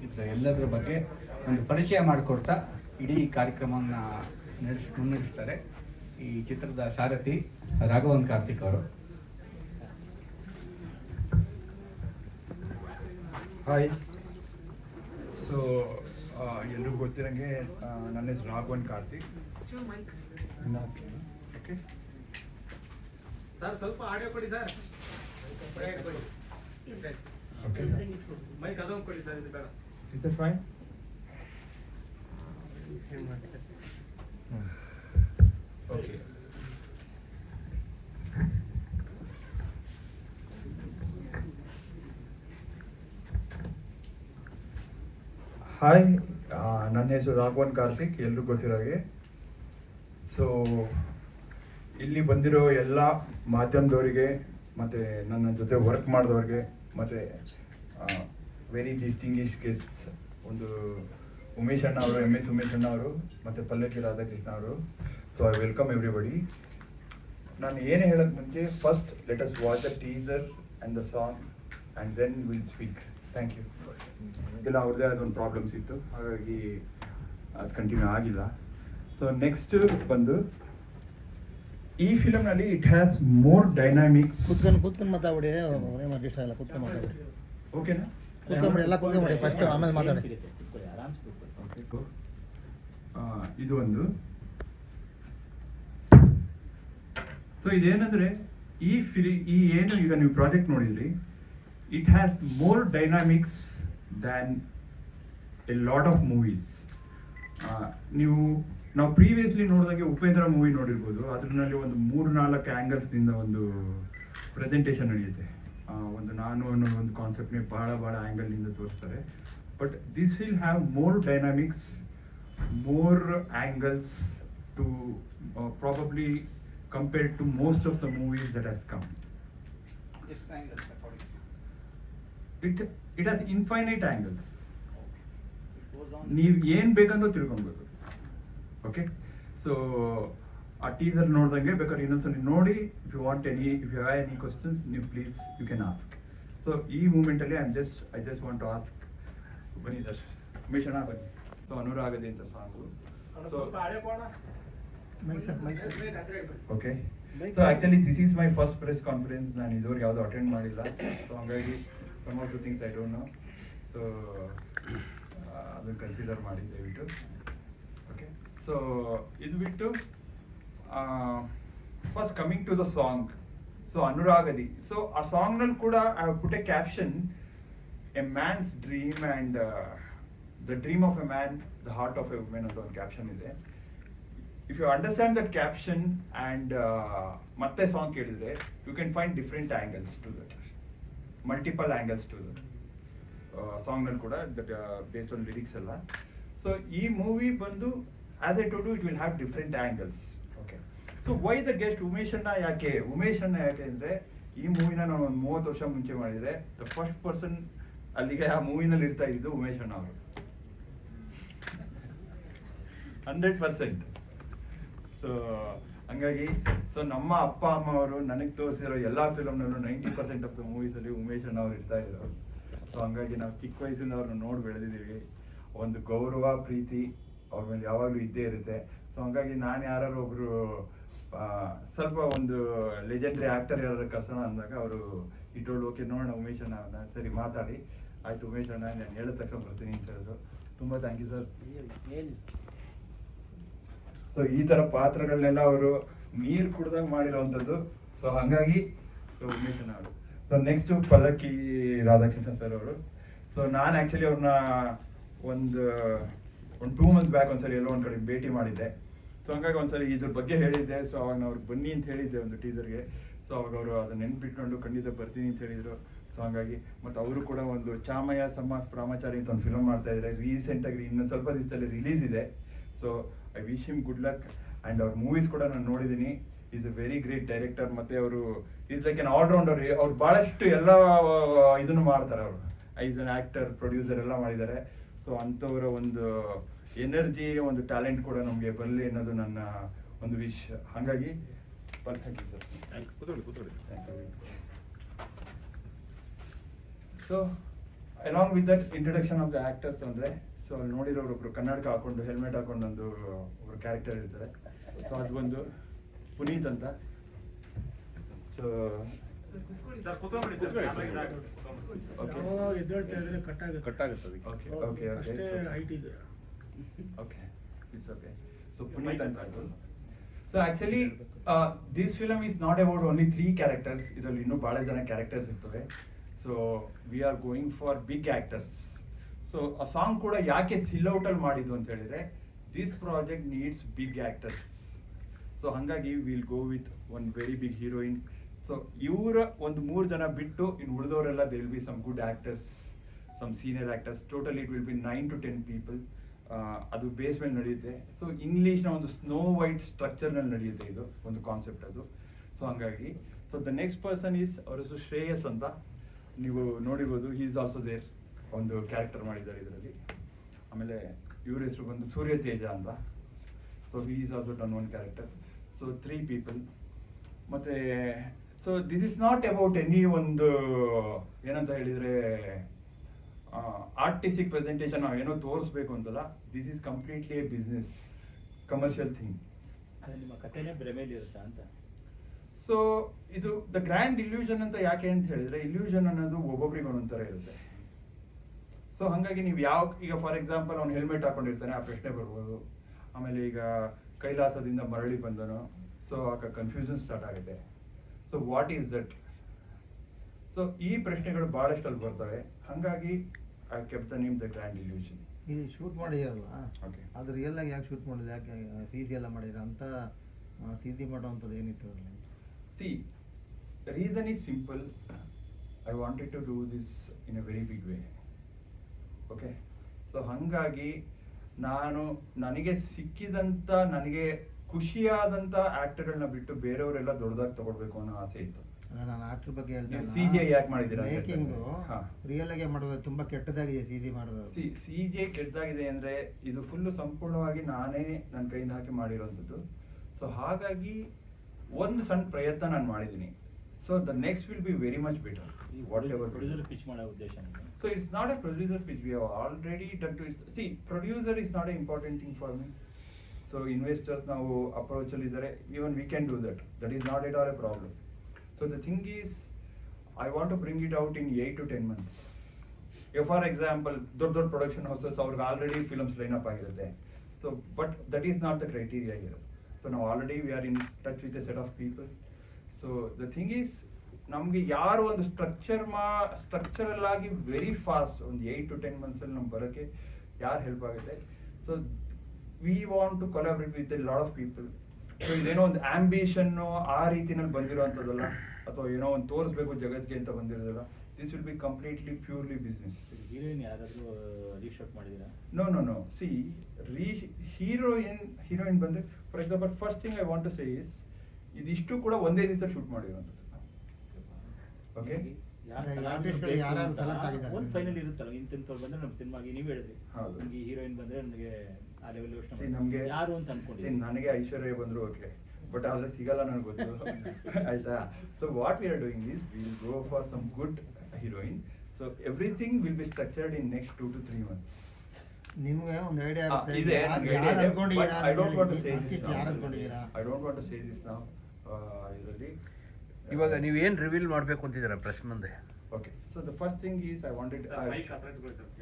ಚಿತ್ರ ಎಲ್ಲದರ ಬಗ್ಗೆ ಒಂದು ಪರಿಚಯ ಮಾಡಿಕೊಡ್ತಾ ಇಡೀ ಕಾರ್ಯಕ್ರಮವನ್ನು ನಡೆಸಿ ಮುನ್ನಡೆಸ್ತಾರೆ ಈ ಚಿತ್ರದ ಸಾರಥಿ ರಾಘವನ್ ಕಾರ್ತಿಕ್ ಅವರು. ಹಾಯ್ ಸೊ ಎಲ್ರಿಗೂ ಗೊತ್ತಿರಂಗೆ ನನ್ನ ಹೆಸರು ರಾಘವನ್ ಕಾರ್ತಿಕ್. ಓಕೆ ಸರ್ ಸ್ವಲ್ಪ ಆಡಿಯೋ ಕೊಡಿ ಸರ್ ಓಕೆ ಮೈಕ್ ಅದೊಂದು ಕೊಡಿ ಸರ್ ಇದು ಬೇಡ. ಇಟ್ಸ್ ಫೈನ್ ಓಕೆ ಹಾಯ್ ನನ್ನ ಹೆಸರು ರಾಘವನ್ ಕಾರ್ತಿಕ್ ಎಲ್ಲರೂ ಗೊತ್ತಿರೋ ಹಾಗೆ. ಸೊ ಇಲ್ಲಿ ಬಂದಿರೋ ಎಲ್ಲ ಮಾಧ್ಯಮದವರಿಗೆ ಮತ್ತು ನನ್ನ ಜೊತೆ ವರ್ಕ್ ಮಾಡಿದವ್ರಿಗೆ ಮತ್ತು ವೆರಿ ಡಿಸ್ಟಿಂಗಿಶ್ ಗೆಸ್ಟ್ ಒಂದು ಉಮೇಶ್ ಅಣ್ಣ ಅವರು ಎಂ ಎಸ್ ಉಮೇಶ್ ಅಣ್ಣ ಅವರು ಮತ್ತು ಪಲ್ಲಕ್ಕಿ ರಾಧಾಕೃಷ್ಣ ಅವರು. ಸೊ ಐ ವೆಲ್ಕಮ್ ಎವ್ರಿಬಡಿ ನಾನು ಏನು ಹೇಳೋಕ್ಕೆ ಮುಂಚೆ first let us watch the teaser and the song and then will speak thank you ಇಲ್ಲ ಅವ್ರದ್ದೇ ಅದೊಂದು ಪ್ರಾಬ್ಲಮ್ಸ್ ಇತ್ತು ಹಾಗಾಗಿ ಅದು ಕಂಟಿನ್ಯೂ ಆಗಿಲ್ಲ. ಸೊ ನೆಕ್ಸ್ಟ್ ಬಂದು ಈ ಫಿಲಮ್ನಲ್ಲಿ ಇಟ್ ಹ್ಯಾಸ್ ಮೋರ್ ಡೈನಾಮಿಕ್ಸ್ ಕೂತ್ಕೊಂಡು ಕೂತ್ಕೊಂಡು ಮಾತಾಡಿ ಆಗಲ್ಲ ಕುತ್ಕೊಂಡು ಮಾತಾಡಿ ಓಕೆನಾ? ಕುತ್ಕೊಂಡ್ಬಿಡಿ ಎಲ್ಲ ಕುತ್ಕೊಂಡ್ಬಿಡಿ ಫಸ್ಟ್ ಆಮೇಲೆ ಮಾತಾಡಿ. ಆ, ಇದು ಒಂದು. ಸೊ ಇದೇನಂದ್ರೆ ಈ ಫಿಲಿ ಈ ಏನು ಈಗ ನೀವು ಪ್ರಾಜೆಕ್ಟ್ ನೋಡಿದ್ರಿ it has more dynamics than a lot of movies ನೀವು ನಾವು ಪ್ರೀವಿಯಸ್ಲಿ ನೋಡಿದಾಗೆ ಉಪೇಂದ್ರ ಮೂವಿ ನೋಡಿರ್ಬೋದು ಅದರಲ್ಲಿ ಒಂದು ಮೂರು ನಾಲ್ಕು ಆ್ಯಂಗಲ್ಸ್ನಿಂದ ಒಂದು ಪ್ರೆಸೆಂಟೇಷನ್ ನಡೆಯುತ್ತೆ. ಒಂದು ನಾನು ಅನ್ನೋ ಒಂದು ಕಾನ್ಸೆಪ್ಟ್ನೇ ಭಾಳ ಭಾಳ ಆ್ಯಂಗಲ್ನಿಂದ ತೋರಿಸ್ತಾರೆ. But this will have more dynamics more angles to probably compare to most of the movies that has come it it has infinite angles angles. ನೀವು ಏನು ಬೇಕಂದ್ರೂ ತಿಳ್ಕೊಬೇಕು ಓಕೆ ಸೊ ಆ ಟೀಸರ್ ನೋಡ್ದಂಗೆ ಬೇಕಾದ್ರೆ ಇನ್ನೊಂದ್ಸಲ ನೋಡಿ if you want any if you have any questions ನೀವು please you can ask so ಈ ಮೂಮೆಂಟಲ್ಲಿ I just I just want to ask ಬನ್ನಿ ಸರ್ ಉಮೇಶಣ್ಣ ಬನ್ನಿ. ಸೊ ಅನುರಾಗದೆ ಅಂತ song. So okay so actually this is my first press conference ನಾನು ಇದುವರೆಗೆ ಯಾವುದು ಅಟೆಂಡ್ ಮಾಡಿಲ್ಲ. ಸೊ ಹಂಗಾಗಿ some of the things I don't know so ಅದನ್ನು ಕನ್ಸಿಡರ್ ಮಾಡಿ ದಯವಿಟ್ಟು. ಓಕೆ ಸೊ ಇದು ಬಿಟ್ಟು first coming to the song so Anuragadi so ಆ ಸಾಂಗ್ನಲ್ಲಿ ಕೂಡ I put a caption a man's dream and the dream of a man the heart of a woman ಅಂತ ಒಂದು ಕ್ಯಾಪ್ಷನ್ ಇದೆ. If you understand that caption and ಮತ್ತೆ song ಕೇಳಿದ್ರೆ you can find different angles to that multiple angles to that ಸಾಂಗ್ನಲ್ಲಿ ಕೂಡ that based on lyrics ಎಲ್ಲ. So ಈ movie ಬಂದು as a to it will have different angles okay so why the guest Umesh ಅಣ್ಣ ಯಾಕೆ? ಉಮೇಶ್ ಅಣ್ಣ ಯಾಕೆ ಅಂದರೆ ಈ ಮೂವಿನ ನಾನು ಒಂದು ಮೂವತ್ತು ವರ್ಷ ಮುಂಚೆ ಮಾಡಿದರೆ ದ ಫಸ್ಟ್ ಪರ್ಸನ್ ಅಲ್ಲಿಗೆ ಆ ಮೂವಿನಲ್ಲಿ ಇರ್ತಾ ಇದ್ದು ಉಮೇಶ್ ಅಣ್ಣ ಅವರು. ಹಂಡ್ರೆಡ್ ಪರ್ಸೆಂಟ್ ಸೊ ಹಂಗಾಗಿ ಸೊ ನಮ್ಮ ಅಪ್ಪ ಅಮ್ಮ ಅವರು ನನಗೆ ತೋರಿಸಿರೋ ಎಲ್ಲ ಫಿಲಮ್ನಲ್ಲೂ ನೈಂಟಿ ಪರ್ಸೆಂಟ್ ಆಫ್ ದ ಮೂವೀಸಲ್ಲಿ ಉಮೇಶ್ ಅಣ್ಣ ಅವ್ರು ಇರ್ತಾ ಇದ್ರು ಸೊ ಹಂಗಾಗಿ ನಾವು ಚಿಕ್ಕ ವಯಸ್ಸಿಂದ ಅವ್ರನ್ನ ನೋಡಿ ಬೆಳೆದಿದ್ದೀವಿ. ಒಂದು ಗೌರವ ಪ್ರೀತಿ ಅವ್ರ ಮೇಲೆ ಯಾವಾಗಲೂ ಇದ್ದೇ ಇರುತ್ತೆ. ಸೊ ಹಂಗಾಗಿ ನಾನು ಯಾರು ಒಬ್ರು ಆ, ಸ್ವಲ್ಪ ಒಂದು ಲೆಜೆಂಡ್ರಿ ಆ್ಯಕ್ಟರ್ ಯಾರು ಕಸನ ಅಂದಾಗ ಅವರು ಇಟ್ಟೋಳು, ಓಕೆ, ನೋಡೋಣ ಉಮೇಶ್ ಅಣ್ಣ ಸರಿ ಮಾತಾಡಿ. ಆಯ್ತು, ಉಮೇಶ್ ಅಣ್ಣ ನಾನು ಹೇಳಿದ ತಕ್ಷಣ ಬರ್ತೀನಿ ಅಂತ ಹೇಳಿದ್ರು. ತುಂಬ ಥ್ಯಾಂಕ್ ಯು ಸರ್ ಸೊ ಈ ಥರ ಪಾತ್ರಗಳನ್ನೆಲ್ಲ ಅವರು ನೀರು ಕುಡ್ದಾಗ ಮಾಡಿರೋವಂಥದ್ದು. ಸೊ ಹಾಗಾಗಿ ಸೊ ಉಮೇಶ್ ಅಣ್ಣ ಅವರು. So next Pallakki Radhakrishna sir ಅವರು. ಸೊ ನಾನು ಆ್ಯಕ್ಚುಲಿ ಅವ್ರನ್ನ ಒಂದು ಒಂದು ಟೂ ಮಂತ್ಸ್ ಬ್ಯಾಕ್ ಒಂದ್ಸರಿ ಎಲ್ಲೋ ಒಂದು ಕಡೆ ಭೇಟಿ ಮಾಡಿದ್ದೆ. ಸೊ ಹಂಗಾಗಿ ಒಂದ್ಸರಿ ಇದ್ರ ಬಗ್ಗೆ ಹೇಳಿದ್ದೆ. ಸೊ ಅವಾಗ ನಾವು ಬನ್ನಿ ಅಂತ ಹೇಳಿದ್ದೆ ಒಂದು ಟೀಸರ್ಗೆ ಸೊ ಅವಾಗ ಅವರು ಅದನ್ನ ನೆನ್ಪಿಟ್ಕೊಂಡು ಖಂಡಿತ ಬರ್ತೀನಿ ಅಂತ ಹೇಳಿದ್ರು. ಸೊ ಹಂಗಾಗಿ ಮತ್ತು ಅವರು ಕೂಡ ಒಂದು ಚಾಮಯ ಸಮ ಪ್ರಾಮಾಚಾರಿ ಅಂತ ಒಂದು ಫಿಲಮ್ ಮಾಡ್ತಾ ಇದ್ದಾರೆ ರೀಸೆಂಟಾಗಿ ಇನ್ನೊಂದು ಸ್ವಲ್ಪ ದಿವಸದಲ್ಲಿ ರಿಲೀಸ್ ಇದೆ. So I wish him good luck and ಅವ್ರ ಮೂವೀಸ್ ಕೂಡ ನಾನು ನೋಡಿದ್ದೀನಿ is a very great director ಮತ್ತು ಅವರು ಇಸ್ ಲೈಕ್ ಎನ್ ಆಲ್ರೌಂಡರ್ ಅವ್ರು ಭಾಳಷ್ಟು ಎಲ್ಲ ಇದನ್ನು ಮಾಡ್ತಾರೆ ಅವರು. ಈಸ್ ಅನ್ ಆ್ಯಕ್ಟರ್ ಪ್ರೊಡ್ಯೂಸರ್ ಎಲ್ಲ ಮಾಡಿದ್ದಾರೆ. ಸೊ ಅಂಥವರ ಒಂದು ಎನರ್ಜಿ ಒಂದು ಟ್ಯಾಲೆಂಟ್ ಕೂಡ ನಮಗೆ ಬರಲಿ ಅನ್ನೋದು ನನ್ನ ಒಂದು ವಿಶ್ ಹಾಗಾಗಿ so along with that introduction of the actors ಅಂದ್ರೆ ಸೊ ಅಲ್ಲಿ ನೋಡಿರೋರು ಒಬ್ರು ಕನ್ನಡಕ ಹಾಕೊಂಡು ಹೆಲ್ಮೆಟ್ ಹಾಕೊಂಡು ಒಂದು ಒಬ್ರು ಕ್ಯಾರೆಕ್ಟರ್ ಇರ್ತಾರೆ. ಸೊ ಅದು ಒಂದು ಪುನೀತ್ ಅಂತ. ಸೊ ಸರ್ ಕುತ್ಕೊಂಡ್ಬಿಡಿ ಸರ್. ಓಕೆ ಯಾವಾಗ ಎದ್ದೇಳ್ತಾ ಇದ್ರೆ ಕಟ್ಟಾಗುತ್ತೆ ಕಟ್ಟಾಗುತ್ತದೆ ಓಕೆ ಓಕೆ ಅಷ್ಟೇ ಓಕೆ ಹೈಟ್ ಇದೆ. Okay it's okay so. So actually, uh, this film is not about only three ಇದರಲ್ಲಿ ಇನ್ನೂ ಬಹಳ ಜನ ಕ್ಯಾರೆಕ್ಟರ್ಸ್ ಇರ್ತವೆ. So we are going for big actors so ಆ ಸಾಂಗ್ ಕೂಡ ಯಾಕೆ ಸಿಲ್ ಔಟ್ ಅಲ್ಲಿ ಮಾಡಿದ್ದು ಅಂತ ಹೇಳಿದ್ರೆ this project needs big actors so ಹಾಗಾಗಿ will go with one very big heroine so ಇವರ ಒಂದು ಮೂರು ಜನ ಬಿಟ್ಟು ಇನ್ನು ಉಳಿದವರೆಲ್ಲ they will be some good actors some senior actors totally it will be nine to ten people ಅದು base ಮೇಲೆ ನಡೆಯುತ್ತೆ. ಸೊ ಇಂಗ್ಲೀಷ್ನ ಒಂದು ಸ್ನೋ ವೈಟ್ ಸ್ಟ್ರಕ್ಚರ್ನಲ್ಲಿ ನಡೆಯುತ್ತೆ ಇದು, ಒಂದು ಕಾನ್ಸೆಪ್ಟ್ ಅದು. ಸೊ ಹಂಗಾಗಿ so the next person is ಅವ್ರ ಹೆಸರು ಶ್ರೇಯಸ್ ಅಂತ. ನೀವು ನೋಡಿರ್ಬೋದು ಹಿ ಈಸ್ ಆಲ್ಸೋ ದೇರ್ ಒಂದು ಕ್ಯಾರೆಕ್ಟರ್ ಮಾಡಿದ್ದಾರೆ ಇದರಲ್ಲಿ. ಆಮೇಲೆ ಇವ್ರ ಹೆಸರು ಬಂದು ಸೂರ್ಯ ತೇಜ ಅಂತ. So he is also done one character so three people ಮತ್ತೆ so this is not about any ಒಂದು ಏನಂತ ಹೇಳಿದರೆ ಆರ್ಟಿಸ್ಟಿಕ್ ಪ್ರೆಸೆಂಟೇಷನ್ ನಾವು ಏನೋ ತೋರಿಸ್ಬೇಕು ಅಂತಲ್ಲ this is completely a business commercial thing ಅದು ನಿಮ್ಮ ಕಥೆನೇ ಭ್ರಮೆಯಲ್ಲಿ ಇರುತ್ತಾ ಅಂತ? ಸೊ ಇದು ದ ಗ್ರ್ಯಾಂಡ್ ಇಲ್ಯೂಷನ್ ಅಂತ ಯಾಕೆ ಅಂತ ಹೇಳಿದ್ರೆ ಇಲ್ಯೂಷನ್ ಅನ್ನೋದು ಒಬ್ಬೊಬ್ರಿಗೆ ಒಂದೊಂಥರ ಇರುತ್ತೆ. ಸೊ ಹಾಗಾಗಿ ನೀವು ಯಾವ ಈಗ ಫಾರ್ ಎಕ್ಸಾಂಪಲ್ ಅವ್ನು ಹೆಲ್ಮೆಟ್ ಹಾಕೊಂಡಿರ್ತಾನೆ ಆ ಪ್ರಶ್ನೆ ಬರ್ಬೋದು. ಆಮೇಲೆ ಈಗ ಕೈಲಾಸದಿಂದ ಮರಳಿ ಬಂದನು. ಸೊ ಆಗ ಕನ್ಫ್ಯೂಷನ್ ಸ್ಟಾರ್ಟ್ ಆಗುತ್ತೆ. So what is that so ಈ ಪ್ರಶ್ನೆಗಳು ಬಹಳಷ್ಟು ಅಲ್ಲಿ ಬರ್ತವೆ. ಹಾಗಾಗಿ I kept the name the grand illusion ಇದು ಶೂಟ್ ಮಾಡಿದಾರಲ್ಲ. ಅದು ರಿಯಲ್ ಆಗಿ ಯಾಕೆ ಶೂಟ್ ಮಾಡಿದ್ರೆ? ಯಾಕೆ ಸಿ ಸಿ ಎಲ್ಲ ಮಾಡಿದ್ರೆ? ಅಂತ ಸಿ ಸಿ ಮಾಡೋವಂಥದ್ದು ಏನಿತ್ತು ಅಲ್ಲಿ? See reason is simple I wanted to do this in a very big way okay so ಹಾಗಾಗಿ ನಾನು ನನಗೆ ಸಿಕ್ಕಿದಂಥ ನನಗೆ ಖುಷಿಯಾದಂಥ ಆ್ಯಕ್ಟರ್ಗಳನ್ನ ಬಿಟ್ಟು ಬೇರೆಯವರೆಲ್ಲ ದೊಡ್ಡದಾಗಿ ತಗೊಳ್ಬೇಕು ಅನ್ನೋ ಆಸೆ ಇತ್ತು. ನಾನು ಆಕ್ಟರ್ ಬಗ್ಗೆ ಹೇಳ್ದೆ ಸಿ ಜೆ ಯಾಕೆ ಮಾಡಿದ್ದೀರಾ ಮೇಕಿಂಗು ಹಾ. ರಿಯಲ್ ಆಗಿ ಮಾಡೋದು ತುಂಬಾ ಕೆಟ್ಟದಾಗಿದೆ ಸಿ ಜಿ ಮಾಡೋದು. ಸಿ ಸಿ ಜೆ ಕೆಟ್ಟದಾಗಿದೆ ಅಂದರೆ ಇದು ಫುಲ್ಲು ಸಂಪೂರ್ಣವಾಗಿ ನಾನೇ ನನ್ನ ಕೈಯಿಂದ ಹಾಕಿ ಮಾಡಿರೋಂಥದ್ದು. ಸೊ ಹಾಗಾಗಿ ಒಂದು ಸಣ್ಣ ಪ್ರಯತ್ನ ನಾನು ಮಾಡಿದ್ದೀನಿ. So the next will be very much better whatever producer pitch ಮಾಡೋ ಉದ್ದೇಶ so it's not a producer pitch we We already already to to see producer is not a important thing for me. So investors ನಾವು approach ಇದ್ದಾರೆ even we can do that that is not at or a problem so the thing is I want to bring it out in eight to ten months for for example, ದೊಡ್ಡ ದೊಡ್ಡ production houses ಅವ್ರಿಗೆ already films line up ಆಗಿರುತ್ತೆ. So but that is not the criteria year so ನಾವು already we are in touch with a set of people so the thing is ನಮಗೆ ಯಾರು ಒಂದು structure ಮಾ structural ಆಗಿ very fast ಒಂದು eight to ten ಮಂತ್ಸಲ್ಲಿ ನಮ್ಗೆ ಬರೋಕ್ಕೆ ಯಾರು ಹೆಲ್ಪ್ ಆಗುತ್ತೆ? So we want to collaborate with lot of people so ಇದೇನೋ ಒಂದು ಆಂಬಿಷನ್ ಆ ರೀತಿನಲ್ಲಿ ಬಂದಿರೋವಂಥದ್ದಲ್ಲ ಅಥವಾ ಏನೋ ಒಂದು ತೋರಿಸ್ಬೇಕು ಜಗತ್ತಿಗೆ ಅಂತ ಬಂದಿರೋದಲ್ಲ this will be completely purely business heroine ಯಾರಾದ್ರೂ ರೀಶೂಟ್ ಮಾಡಿದ್ದೀರಾ? ನೋ ನೋ ನೋ ಸಿ ರೀ ಹೀರೋಯಿನ್ ಹೀರೋಯಿನ್ ಬಂದ್ರೆ for example first thing I want to say is ಇದಿಷ್ಟು ಕೂಡ ಒಂದೇ ದಿವಸ ಶೂಟ್ ಮಾಡಿರುವಂಥದ್ದು. ಓಕೆ ಒಂದು ಫೈನಲ್ ಇರುತ್ತಲ್ಲ ಇಂತಿಂತವ್ರು ಬಂದ್ರೆ ನಮ್ಮ ಸಿನಿಮಾಗೆ ನೀವು ಹೇಳಿದ್ರಿ ಹೌದು. ನಮ್ಗೆ ಹೀರೋಯಿನ್ ಬಂದರೆ ನನಗೆ ಆ ಲೆವೆಲ್ ಯೋಚನೆ See, ಯಾರು ಅಂತ ಅನ್ಕೊಂಡಿದ್ದೀನಿ ನನಗೆ ಐಶ್ವರ್ಯ ಬಂದ್ರು ಓಕೆ ಬಟ್ ಆದ್ರೆ ಸಿಗಲ್ಲ ನನಗೆ ಗೊತ್ತು. ಆಯ್ತಾ? So what we are doing is will go for some good heroine so everything will be structured in next two to three months ನಿಮ್ಗೆ ಒಂದು ಐಡಿಯಾ ಇದೆ, ಐ ಡೋಂಟ್ ವಾಂಟ್ idea ಇದೆ, this I don't want to say this. Uh, ಇದರಲ್ಲಿ ಇವಾಗ ನೀವು ಏನು reveal ಮಾಡಬೇಕು ಅಂತಿದ್ದೀರಾ ಪ್ರೆಸ್ ಮುಂದೆ? Okay so the first thing is I wanted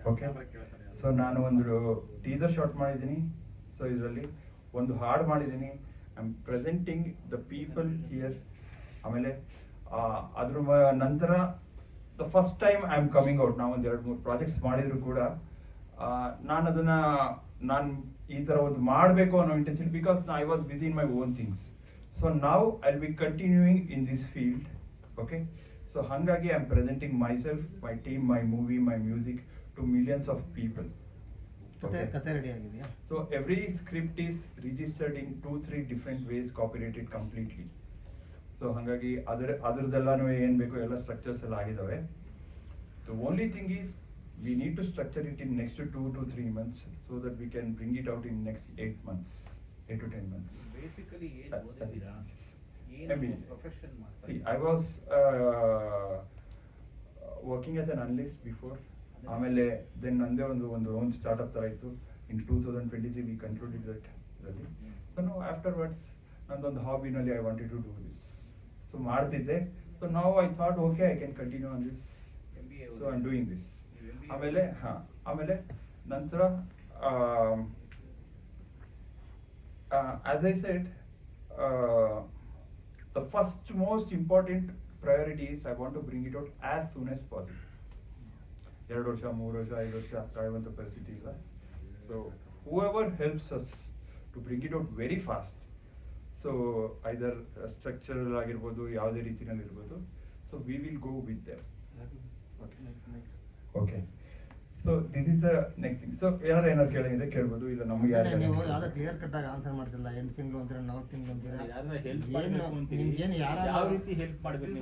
okay. So ನಾನು ಒಂದು ಟೀಸರ್ ಶಾಟ್ ಮಾಡಿದ್ದೀನಿ. ಸೊ ಇದರಲ್ಲಿ ಒಂದು ಹಾಡು ಮಾಡಿದ್ದೀನಿ. I am presenting the people here ಆಮೇಲೆ ಅದ್ರ ನಂತರ the first time I am coming out ನಾವು ಒಂದು ಎರಡು ಮೂರು ಪ್ರಾಜೆಕ್ಟ್ಸ್ ಮಾಡಿದ್ರು ಕೂಡ. ನಾನು ಅದನ್ನ ನಾನು ಈ ಥರ ಒಂದು ಮಾಡಬೇಕು ಅನ್ನೋ intention because I was busy in my own things so ನಾವು I be continuing in this field okay so ಹಾಗಾಗಿ I am presenting myself my team my movie my music to millions of people ಕತೆ ಕತೆ ready ಆಗಿದೆಯಾ? So every script is registered in two, three different ways, copyrighted completely. So ಹಾಗಾಗಿ ಅದರ ಅದರದೆಲ್ಲಾನು ಏನು ಬೇಕು ಎಲ್ಲ ಸ್ಟ್ರಕ್ಚರ್ಸ್ ಎಲ್ಲ ಆಗಿದ್ದಾವೆ the only thing is we need to structure it in next two to three months so that we can bring it out in next eight months eight to ten months basically ಏನ್ Uh, ಓದಿದ್ದೀರಾ? I ಏನು mean, profession ಮಾಡ್ತಾರೆ ಆಮೇಲೆ then ನಂದೇ ಒಂದು ಒಂದು own startup ಥರ ಇತ್ತು. In two thousand twenty three we concluded that ಇದರಲ್ಲಿ ಸೊ ನಾವು ಆಫ್ಟರ್ವರ್ಡ್ಸ್ ನಂದೊಂದು ಹಾಬಿನಲ್ಲಿ I wanted to do this so ಮಾಡ್ತಿದ್ದೆ. ಸೊ ನಾವು I thought okay I can continue on this so I am doing this ಆಮೇಲೆ ಹಾಂ ಆಮೇಲೆ ನಂತರ as I set the first most important priority is I want to bring it out as soon as possible ಎರಡು ವರ್ಷ ಮೂರು ವರ್ಷ ಐದು ವರ್ಷ ಕಾಯುವಂಥ ಪರಿಸ್ಥಿತಿ ಇಲ್ಲ. So whoever helps us to bring it out very fast so either structural ಆಗಿರ್ಬೋದು ಯಾವುದೇ ರೀತಿನಲ್ಲಿ ಇರ್ಬೋದು so we will go with them okay so this is next thing so ಯಾರು ಏನಾರು ಕೇಳಿದ್ರೆ ಕೇಳ್ಬೋದು. ಇಲ್ಲ ನಮ್ಗೆ ಯಾರು ನೀವು ಯಾವ್ದೋ ಕ್ಲಿಯರ್ ಕಟ್ ಆಗಿ ಆನ್ಸರ್ ಮಾಡ್ತಿಲ್ಲ. ಎಂಟು ತಿಂಗಳು ಅಂತೀರಾ ನಾಲ್ಕು ತಿಂಗಳು ಅಂತೀರಾ? ಏನು ಯಾವ ರೀತಿ ಹೆಲ್ಪ್ ಮಾಡ್ಬೇಕು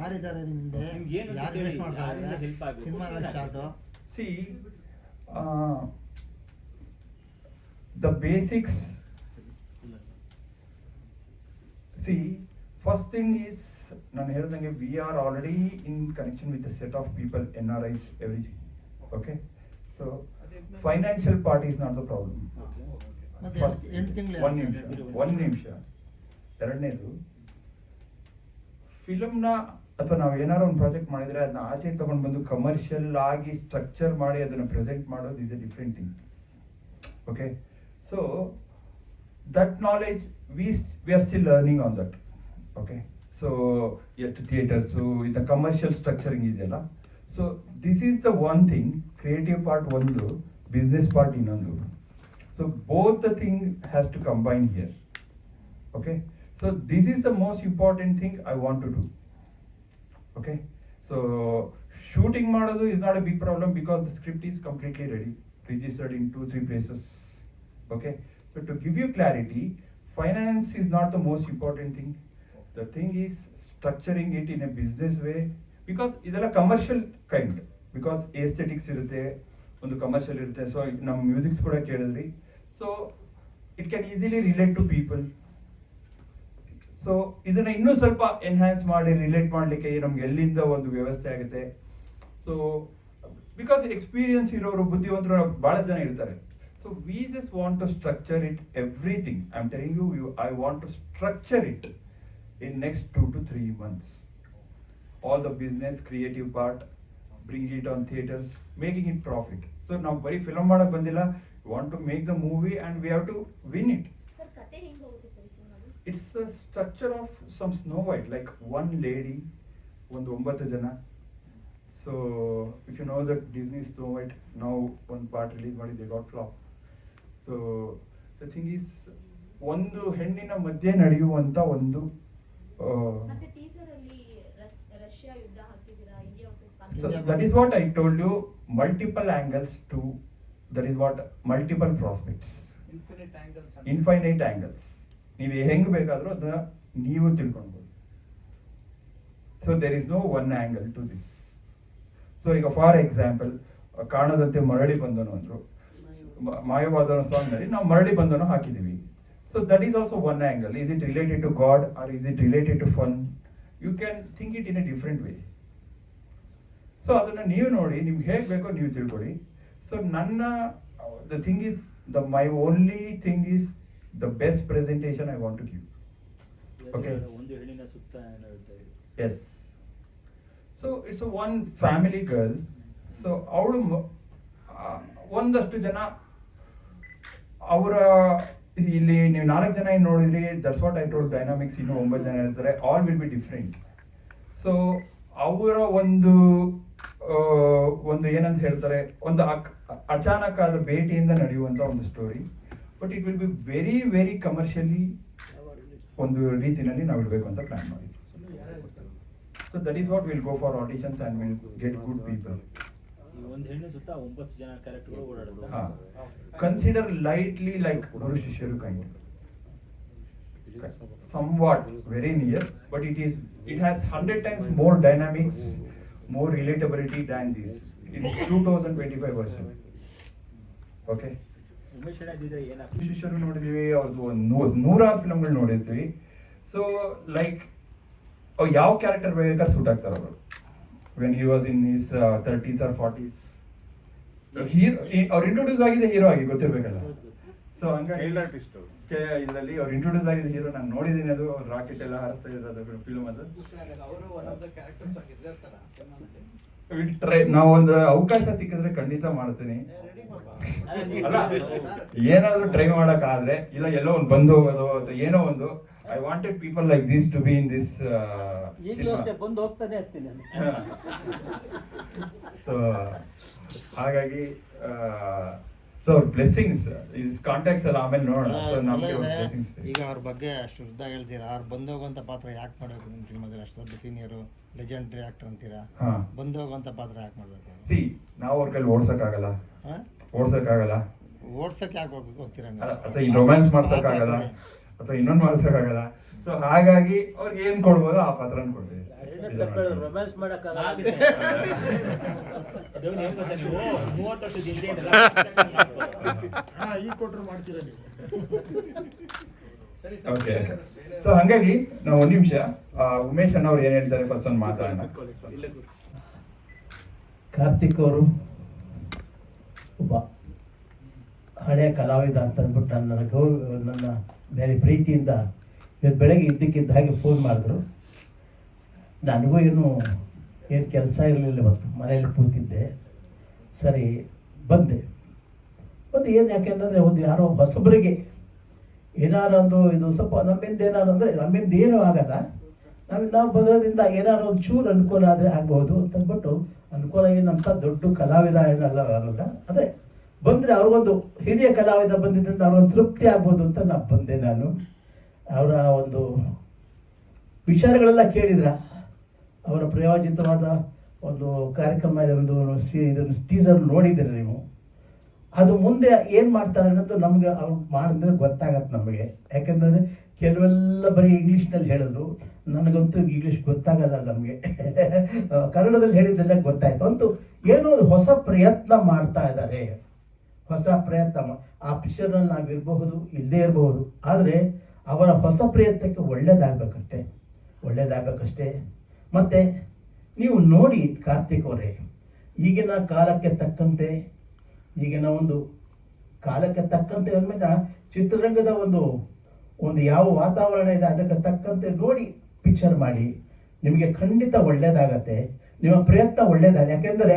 ಯಾರಿದ್ದಾರೆ ನಿಮ್ ಹಿಂದೆ ಏನು ಯಾರು ಹೇಳಿ, ಇನ್ವೆಸ್ಟ್ ಮಾಡ್ತಾ help ಆಗ್ಬೇಕು? Cinema start see the basics see first thing is ನಾನು ಹೇಳ್ದಂಗೆ we are already in connection with set of people N R Is everything okay so financial part is not the problem first ಒಂದು ನಿಮಿಷ ಒಂದು ನಿಮಿಷ. ಎರಡನೇದು ಫಿಲಮ್ನ ಅಥವಾ ನಾವು ಏನಾರು ಒಂದು ಪ್ರಾಜೆಕ್ಟ್ ಮಾಡಿದ್ರೆ ಅದನ್ನ ಆಚೆ ತಗೊಂಡು ಬಂದು ಕಮರ್ಷಿಯಲ್ ಆಗಿ ಸ್ಟ್ರಕ್ಚರ್ ಮಾಡಿ ಅದನ್ನ ಪ್ರೆಸೆಂಟ್ ಮಾಡೋದು is a different thing okay so that knowledge we we are still learning on that okay so ಎಷ್ಟು ಥಿಯೇಟರ್ಸು ಇದು ಕಮರ್ಷಿಯಲ್ ಸ್ಟ್ರಕ್ಚರಿಂಗ್ ಇದೆಯಲ್ಲ so this is the one thing creative part ಒಂದು business part ಇನ್ನೊಂದು so both the thing has to combine here okay so this is the most important thing i want to do okay so shooting ಮಾಡೋದು is not a big problem because the script is completely ready registered in two three places okay so to give you clarity finance is not the most important thing the thing is structuring it in a business way because ಇದೆಲ್ಲ commercial kind because aesthetics ಇರುತ್ತೆ, ಒಂದು commercial ಇರುತ್ತೆ so ನಮ್ಮ musics ಕೂಡ ಕೇಳಿದ್ರಿ. So it can easily relate to people so ಇದನ್ನ ಇನ್ನೂ ಸ್ವಲ್ಪ ಎನ್ಹ್ಯಾನ್ಸ್ ಮಾಡಿ ರಿಲೇಟ್ ಮಾಡಲಿಕ್ಕೆ ನಮ್ಗೆ ಎಲ್ಲಿಂದ ಒಂದು ವ್ಯವಸ್ಥೆ ಆಗುತ್ತೆ. ಸೊ ಬಿಕಾಸ್ ಎಕ್ಸ್ಪೀರಿಯನ್ಸ್ ಇರೋರು, ಬುದ್ಧಿವಂತರು ಬಹಳ ಜನ ಇರ್ತಾರೆ. So we just want to structure it everything I am telling you you I want to structure it in next two to three months all the business creative part bring it on theaters making it profit. So ನಾವು ಬರೀ film ಮಾಡಕ್ ಬಂದಿಲ್ಲ. Want to make the movie and we have to win it sir ಕತೆ ಹೆಂಗ್ ಹೋಗುತ್ತೆ sir ಈ ಸಿನಿಮಾದು it's the structure of some Snow White like one lady ಒಂದು ಒಂಬತ್ತು ಜನ. So if you know that Disney Snow White ನಾವು ಒಂದು part release ಮಾಡಿದ್ದೆ got flop so the thing is ಒಂದು ಹೆಣ್ಣಿನ ಮಧ್ಯೆ ನಡೆಯುವಂಥ ಒಂದು ಆ, ಮತ್ತೆ ಟೀಸರ್ ಅಲ್ಲಿ ರಸ್- ರಷ್ಯಾ ಯುದ್ಧ ಹಾಕಿದ್ದೀರಾ India versus So that is what I told you, multiple angles to, that is what, multiple prospects, infinite angles infinite angles. ನೀವು ಹೆಂಗ್ ಬೇಕಾದರೂ ಅದನ್ನ ನೀವು ತಿಳ್ಕೊಳ್ಬೋದು. So there is no one angle to this so ಈಗ for example ಕಾಣದಂತೆ ಮರಳಿ ಬಂದನು ಅಂದರು. ಮಾಯವಾದನ ಸಾಂಗ್ನಲ್ಲಿ ನಾವು ಮರಳಿ ಬಂದನು ಹಾಕಿದ್ದೀವಿ. So that is also one angle is it related to God or is it related to fun you can think it in a different way so ಅದನ್ನ ನೀವು ನೋಡಿ ನಿಮ್ಗೆ ಹೇಗೆ ಬೇಕೋ ನೀವು ತಿಳ್ಕೊಳ್ಳಿ ಸೊ ನನ್ನ the thing is the my only thing is the best presentation I want to give okay ಒಂದು ಹೆಣ್ಣಿನ ಸುತ್ತ ಏನೋ yes so it's one family girl so ಅವಳು ಒಂದಷ್ಟು ಜನ ಅವರ ಇಲ್ಲಿ ನೀವು ನಾಲ್ಕು ಜನ ಏನು ನೋಡಿದ್ರಿ that's what I told dynamics ಇನ್ನೂ ಒಂಬತ್ತು ಜನ ಇರ್ತಾರೆ all will be different so ಅವರ ಒಂದು ಒಂದು ಏನಂತ ಹೇಳ್ತಾರೆ ಒಂದು ಅಚಾನಕ್ ಆದ ಭೇಟಿಯಿಂದ ನಡೆಯುವಂತ ಒಂದು story but it will be very very commercially ಒಂದು ರೀತಿನಲ್ಲಿ ನಾವು ಇಡಬೇಕು ಅಂತ ಪ್ಲಾನ್ ಮಾಡಿದ್ವಿ. So that is what will go for auditions and will get good people ಈ ಒಂದು ಹೆಣ್ಣು ಸುತ್ತ ಒಂಬತ್ತು ಜನ ಕ್ಯಾರೆಕ್ಟರ್ ಓಡಾಡುತ್ತೆ ಹಾ. ಕನ್ಸಿಡರ್ ಲೈಟ್ಲಿ ಲೈಕ್ ಗುರು ಶಿಷ್ಯರು kind somewhat very near but it is it has 100 times more dynamics. More relatability than this. It's is 2025 version. Okay ಶಿಷ್ಯರು ನೋಡಿದೀವಿ ಅವ್ರದ್ದು ಒಂದು ನೂರಾರು ಫಿಲಮ್ಗಳು ನೋಡಿದ್ವಿ ಸೊ ಲೈಕ್ ಯಾವ ಕ್ಯಾರೆಕ್ಟರ್ ಬೇಕಾದ್ರೆ ಸೂಟ್ ಆಗ್ತಾರೆ ಅವರು. When he was in his thirties or forties hero ಅವ್ರು ಇಂಟ್ರೊಡ್ಯೂಸ್ ಆಗಿದೆ ಹೀರೋ ಆಗಿ ಗೊತ್ತಿರ್ಬೇಕಲ್ಲ? ಸೊ ಹಂಗಾಗಿ ಇದರಲ್ಲಿ ಅವ್ರು ಇಂಟ್ರೊಡ್ಯೂಸ್ ಆಗಿದ್ದ ಹೀರೋ ನಾನು ನೋಡಿದ್ದೀನಿ ಅದು ರಾಕೆಟ್ ಎಲ್ಲ ಹಾರಿಸ್ತಾ ಇರೋದು ಫಿಲ್ಮ್ ಅದು. ಆಗಿದ್ರೆ ಟ್ರೈ ನಾವು ಒಂದು ಅವಕಾಶ ಸಿಕ್ಕಿದ್ರೆ ಖಂಡಿತ ಮಾಡ್ತೀನಿ. ಏನಾದ್ರು ಟ್ರೈ ಮಾಡಕ್. ಆದ್ರೆ ಇಲ್ಲ ಎಲ್ಲೋ ಒಂದು ಬಂದು ಹೋಗೋದು ಅಥವಾ ಏನೋ ಒಂದು I wanted people like this to be in this ಬಂದು ಹೋಗ್ತಾನೆ ಇರ್ತೀನಿ ಸೊ ಹಾಗಾಗಿ ಸೊ ಅವ್ರ ಬ್ಲೆಸ್ಸಿಂಗ್ಸ್ ಇಸ್ ಕಾಂಟ್ಯಾಕ್ಟ್ಸ್ ಎಲ್ಲ ಆಮೇಲೆ ನೋಡೋಣ ಸೊ ನಮಗೆ ಅಲ್ಲ ಬ್ಲೆಸ್ಸಿಂಗ್ಸ್ ಈಗ ಅವ್ರ ಬಗ್ಗೆ ಅಷ್ಟು ವೃದ್ಧ ಹೇಳ್ತೀರಾ? ಅವ್ರು ಬಂದೋಗುವಂತ ಪಾತ್ರ ಯಾಕೆ ಮಾಡಬೇಕು ನಿಮ್ಮ ಸಿನಿಮಾದಲ್ಲಿ? ಅಷ್ಟು ದೊಡ್ಡ ಸೀನಿಯರು ಲೆಜೆಂಡ್ರಿ ಆಕ್ಟರ್ ಅಂತೀರಾ? ಹಾ. ಬಂದೋಗುವಂತ ಪಾತ್ರ ಯಾಕೆ ಮಾಡ್ಬೇಕು? ಸಿ ನಾವು ಅವ್ರ ಕೈಲಿ ಓಡ್ಸಕ್ಕಾಗಲ್ಲ. ಓಡ್ಸಕ್ಕಾಗಲ್ಲ. ಓಡ್ಸಕ್ ಯಾಕೆ ಹೋಗ್ಬೇಕು ಹೋಗ್ತೀರಾ ಅಲ್ಲ ಅಥವಾ ಈ ರೊಮ್ಯಾನ್ಸ್ ಮಾಡ್ಸಕ್ಕಾಗಲ್ಲ. ಅಥವಾ ಇನ್ನೊಂದು ಮಾಡ್ಸಕ್ಕಾಗಲ್ಲ. ಸೊ ಹಾಗಾಗಿ ಅವ್ರಿಗೆ ಏನ್ ಕೊಡ್ಬೋದು ಆ ಪಾತ್ರ ಕೊಡ್ತೀವಿ. ರೊಮ್ಯಾನ್ಸ್ ಓಕೆ ಸೊ ಹಂಗಾಗಿ ನಾವು ಒಂದ್ ನಿಮಿಷ ಉಮೇಶ್ ಅಣ್ಣ ಅವ್ರು ಏನ್ ಹೇಳ್ತಾರೆ ಫಸ್ಟ್ ಒಂದು ಮಾತಾಡೋಣ. ಕಾರ್ತಿಕ್ ಅವರು ಒಬ್ಬ ಹಳೆಯ ಕಲಾವಿದ ಅಂತ ಅಂದ್ಬಿಟ್ಟು ನನ್ನ ಗೌರವ ನನ್ನ ಮೇಲೆ ಪ್ರೀತಿಯಿಂದ ಇವತ್ತು ಬೆಳಗ್ಗೆ ಇದ್ದಕ್ಕಿದ್ದ ಹಾಗೆ ಫೋನ್ ಮಾಡಿದ್ರು. ನನಗೂ ಏನು ಏನು ಕೆಲಸ ಇರಲಿಲ್ಲ ಇವತ್ತು. ಮನೆಯಲ್ಲಿ ಕೂತಿದ್ದೆ. ಸರಿ, ಬಂದೆ. ಮತ್ತು ಏನು ಯಾಕೆಂತಂದರೆ ಒಂದು ಯಾರೋ ಹೊಸಬರಿಗೆ ಏನಾರು ಒಂದು, ಇದು ಸ್ವಲ್ಪ ನಮ್ಮಿಂದ ಏನಾರು ಅಂದರೆ, ನಮ್ಮಿಂದ ಏನೂ ಆಗಲ್ಲ. ನಮ್ಮಿಂದ ನಾವು ಬರೋದ್ರಿಂದ ಏನಾದ್ರು ಒಂದು ಚೂರು ಅನುಕೂಲ ಆದರೆ ಆಗ್ಬೋದು ಅಂತ ಅಂದ್ಬಿಟ್ಟು, ಅನುಕೂಲ ಏನಂತ ದೊಡ್ಡ ಕಲಾವಿದ ಏನಲ್ಲ ಅಲ್ಲ ಅದೇ, ಬಂದರೆ ಅವ್ರಿಗೊಂದು ಹಿರಿಯ ಕಲಾವಿದ ಬಂದಿದ್ದರಿಂದ ಅವ್ರಿಗೊಂದು ತೃಪ್ತಿ ಆಗ್ಬೋದು ಅಂತ ನಾನು ಬಂದೆ ನಾನು. ಅವರ ಒಂದು ವಿಚಾರಗಳೆಲ್ಲ ಕೇಳಿದ್ರ. ಅವರ ಪ್ರಯೋಜಿತವಾದ ಒಂದು ಕಾರ್ಯಕ್ರಮ, ಒಂದು ಸಿ- ಇದನ್ನು ಟೀಸರ್ ನೋಡಿದ್ದೀರಿ ನೀವು. ಅದು ಮುಂದೆ ಏನು ಮಾಡ್ತಾರೆ ಅನ್ನೋದು ನಮ್ಗೆ ಅವ್ರು ಮಾಡಿದ್ರೆ ಗೊತ್ತಾಗತ್ತೆ ನಮಗೆ. ಯಾಕೆಂದರೆ ಕೆಲವೆಲ್ಲ ಬರೀ ಇಂಗ್ಲೀಷ್ನಲ್ಲಿ ಹೇಳಿದ್ರು. ನನಗಂತೂ ಇಂಗ್ಲೀಷ್ ಗೊತ್ತಾಗಲ್ಲ ನಮಗೆ. ಕನ್ನಡದಲ್ಲಿ ಹೇಳಿದ್ದೆಲ್ಲ ಗೊತ್ತಾಯ್ತು. ಅಂತೂ ಏನೋ ಹೊಸ ಪ್ರಯತ್ನ ಮಾಡ್ತಾ ಇದ್ದಾರೆ. ಹೊಸ ಪ್ರಯತ್ನ ಆ ಪಿಕ್ಚರ್ನಲ್ಲಿ ನಾವು ಇರಬಹುದು ಇಲ್ಲದೇ ಇರಬಹುದು. ಆದರೆ ಅವರ ಹೊಸ ಪ್ರಯತ್ನಕ್ಕೆ ಒಳ್ಳೇದಾಗಬೇಕಷ್ಟೇ ಒಳ್ಳೇದಾಗಬೇಕಷ್ಟೇ. ಮತ್ತು ನೀವು ನೋಡಿ ಕಾರ್ತಿಕ್ ಅವರೇ, ಈಗಿನ ಕಾಲಕ್ಕೆ ತಕ್ಕಂತೆ, ಈಗಿನ ಒಂದು ಕಾಲಕ್ಕೆ ತಕ್ಕಂತೆ ಅಂದ್ಮೇಲೆ ಚಿತ್ರರಂಗದ ಒಂದು ಒಂದು ಯಾವ ವಾತಾವರಣ ಇದೆ ಅದಕ್ಕೆ ತಕ್ಕಂತೆ ನೋಡಿ ಪಿಕ್ಚರ್ ಮಾಡಿ. ನಿಮಗೆ ಖಂಡಿತ ಒಳ್ಳೇದಾಗತ್ತೆ, ನಿಮ್ಮ ಪ್ರಯತ್ನ ಒಳ್ಳೇದಾಗ ಯಾಕೆಂದರೆ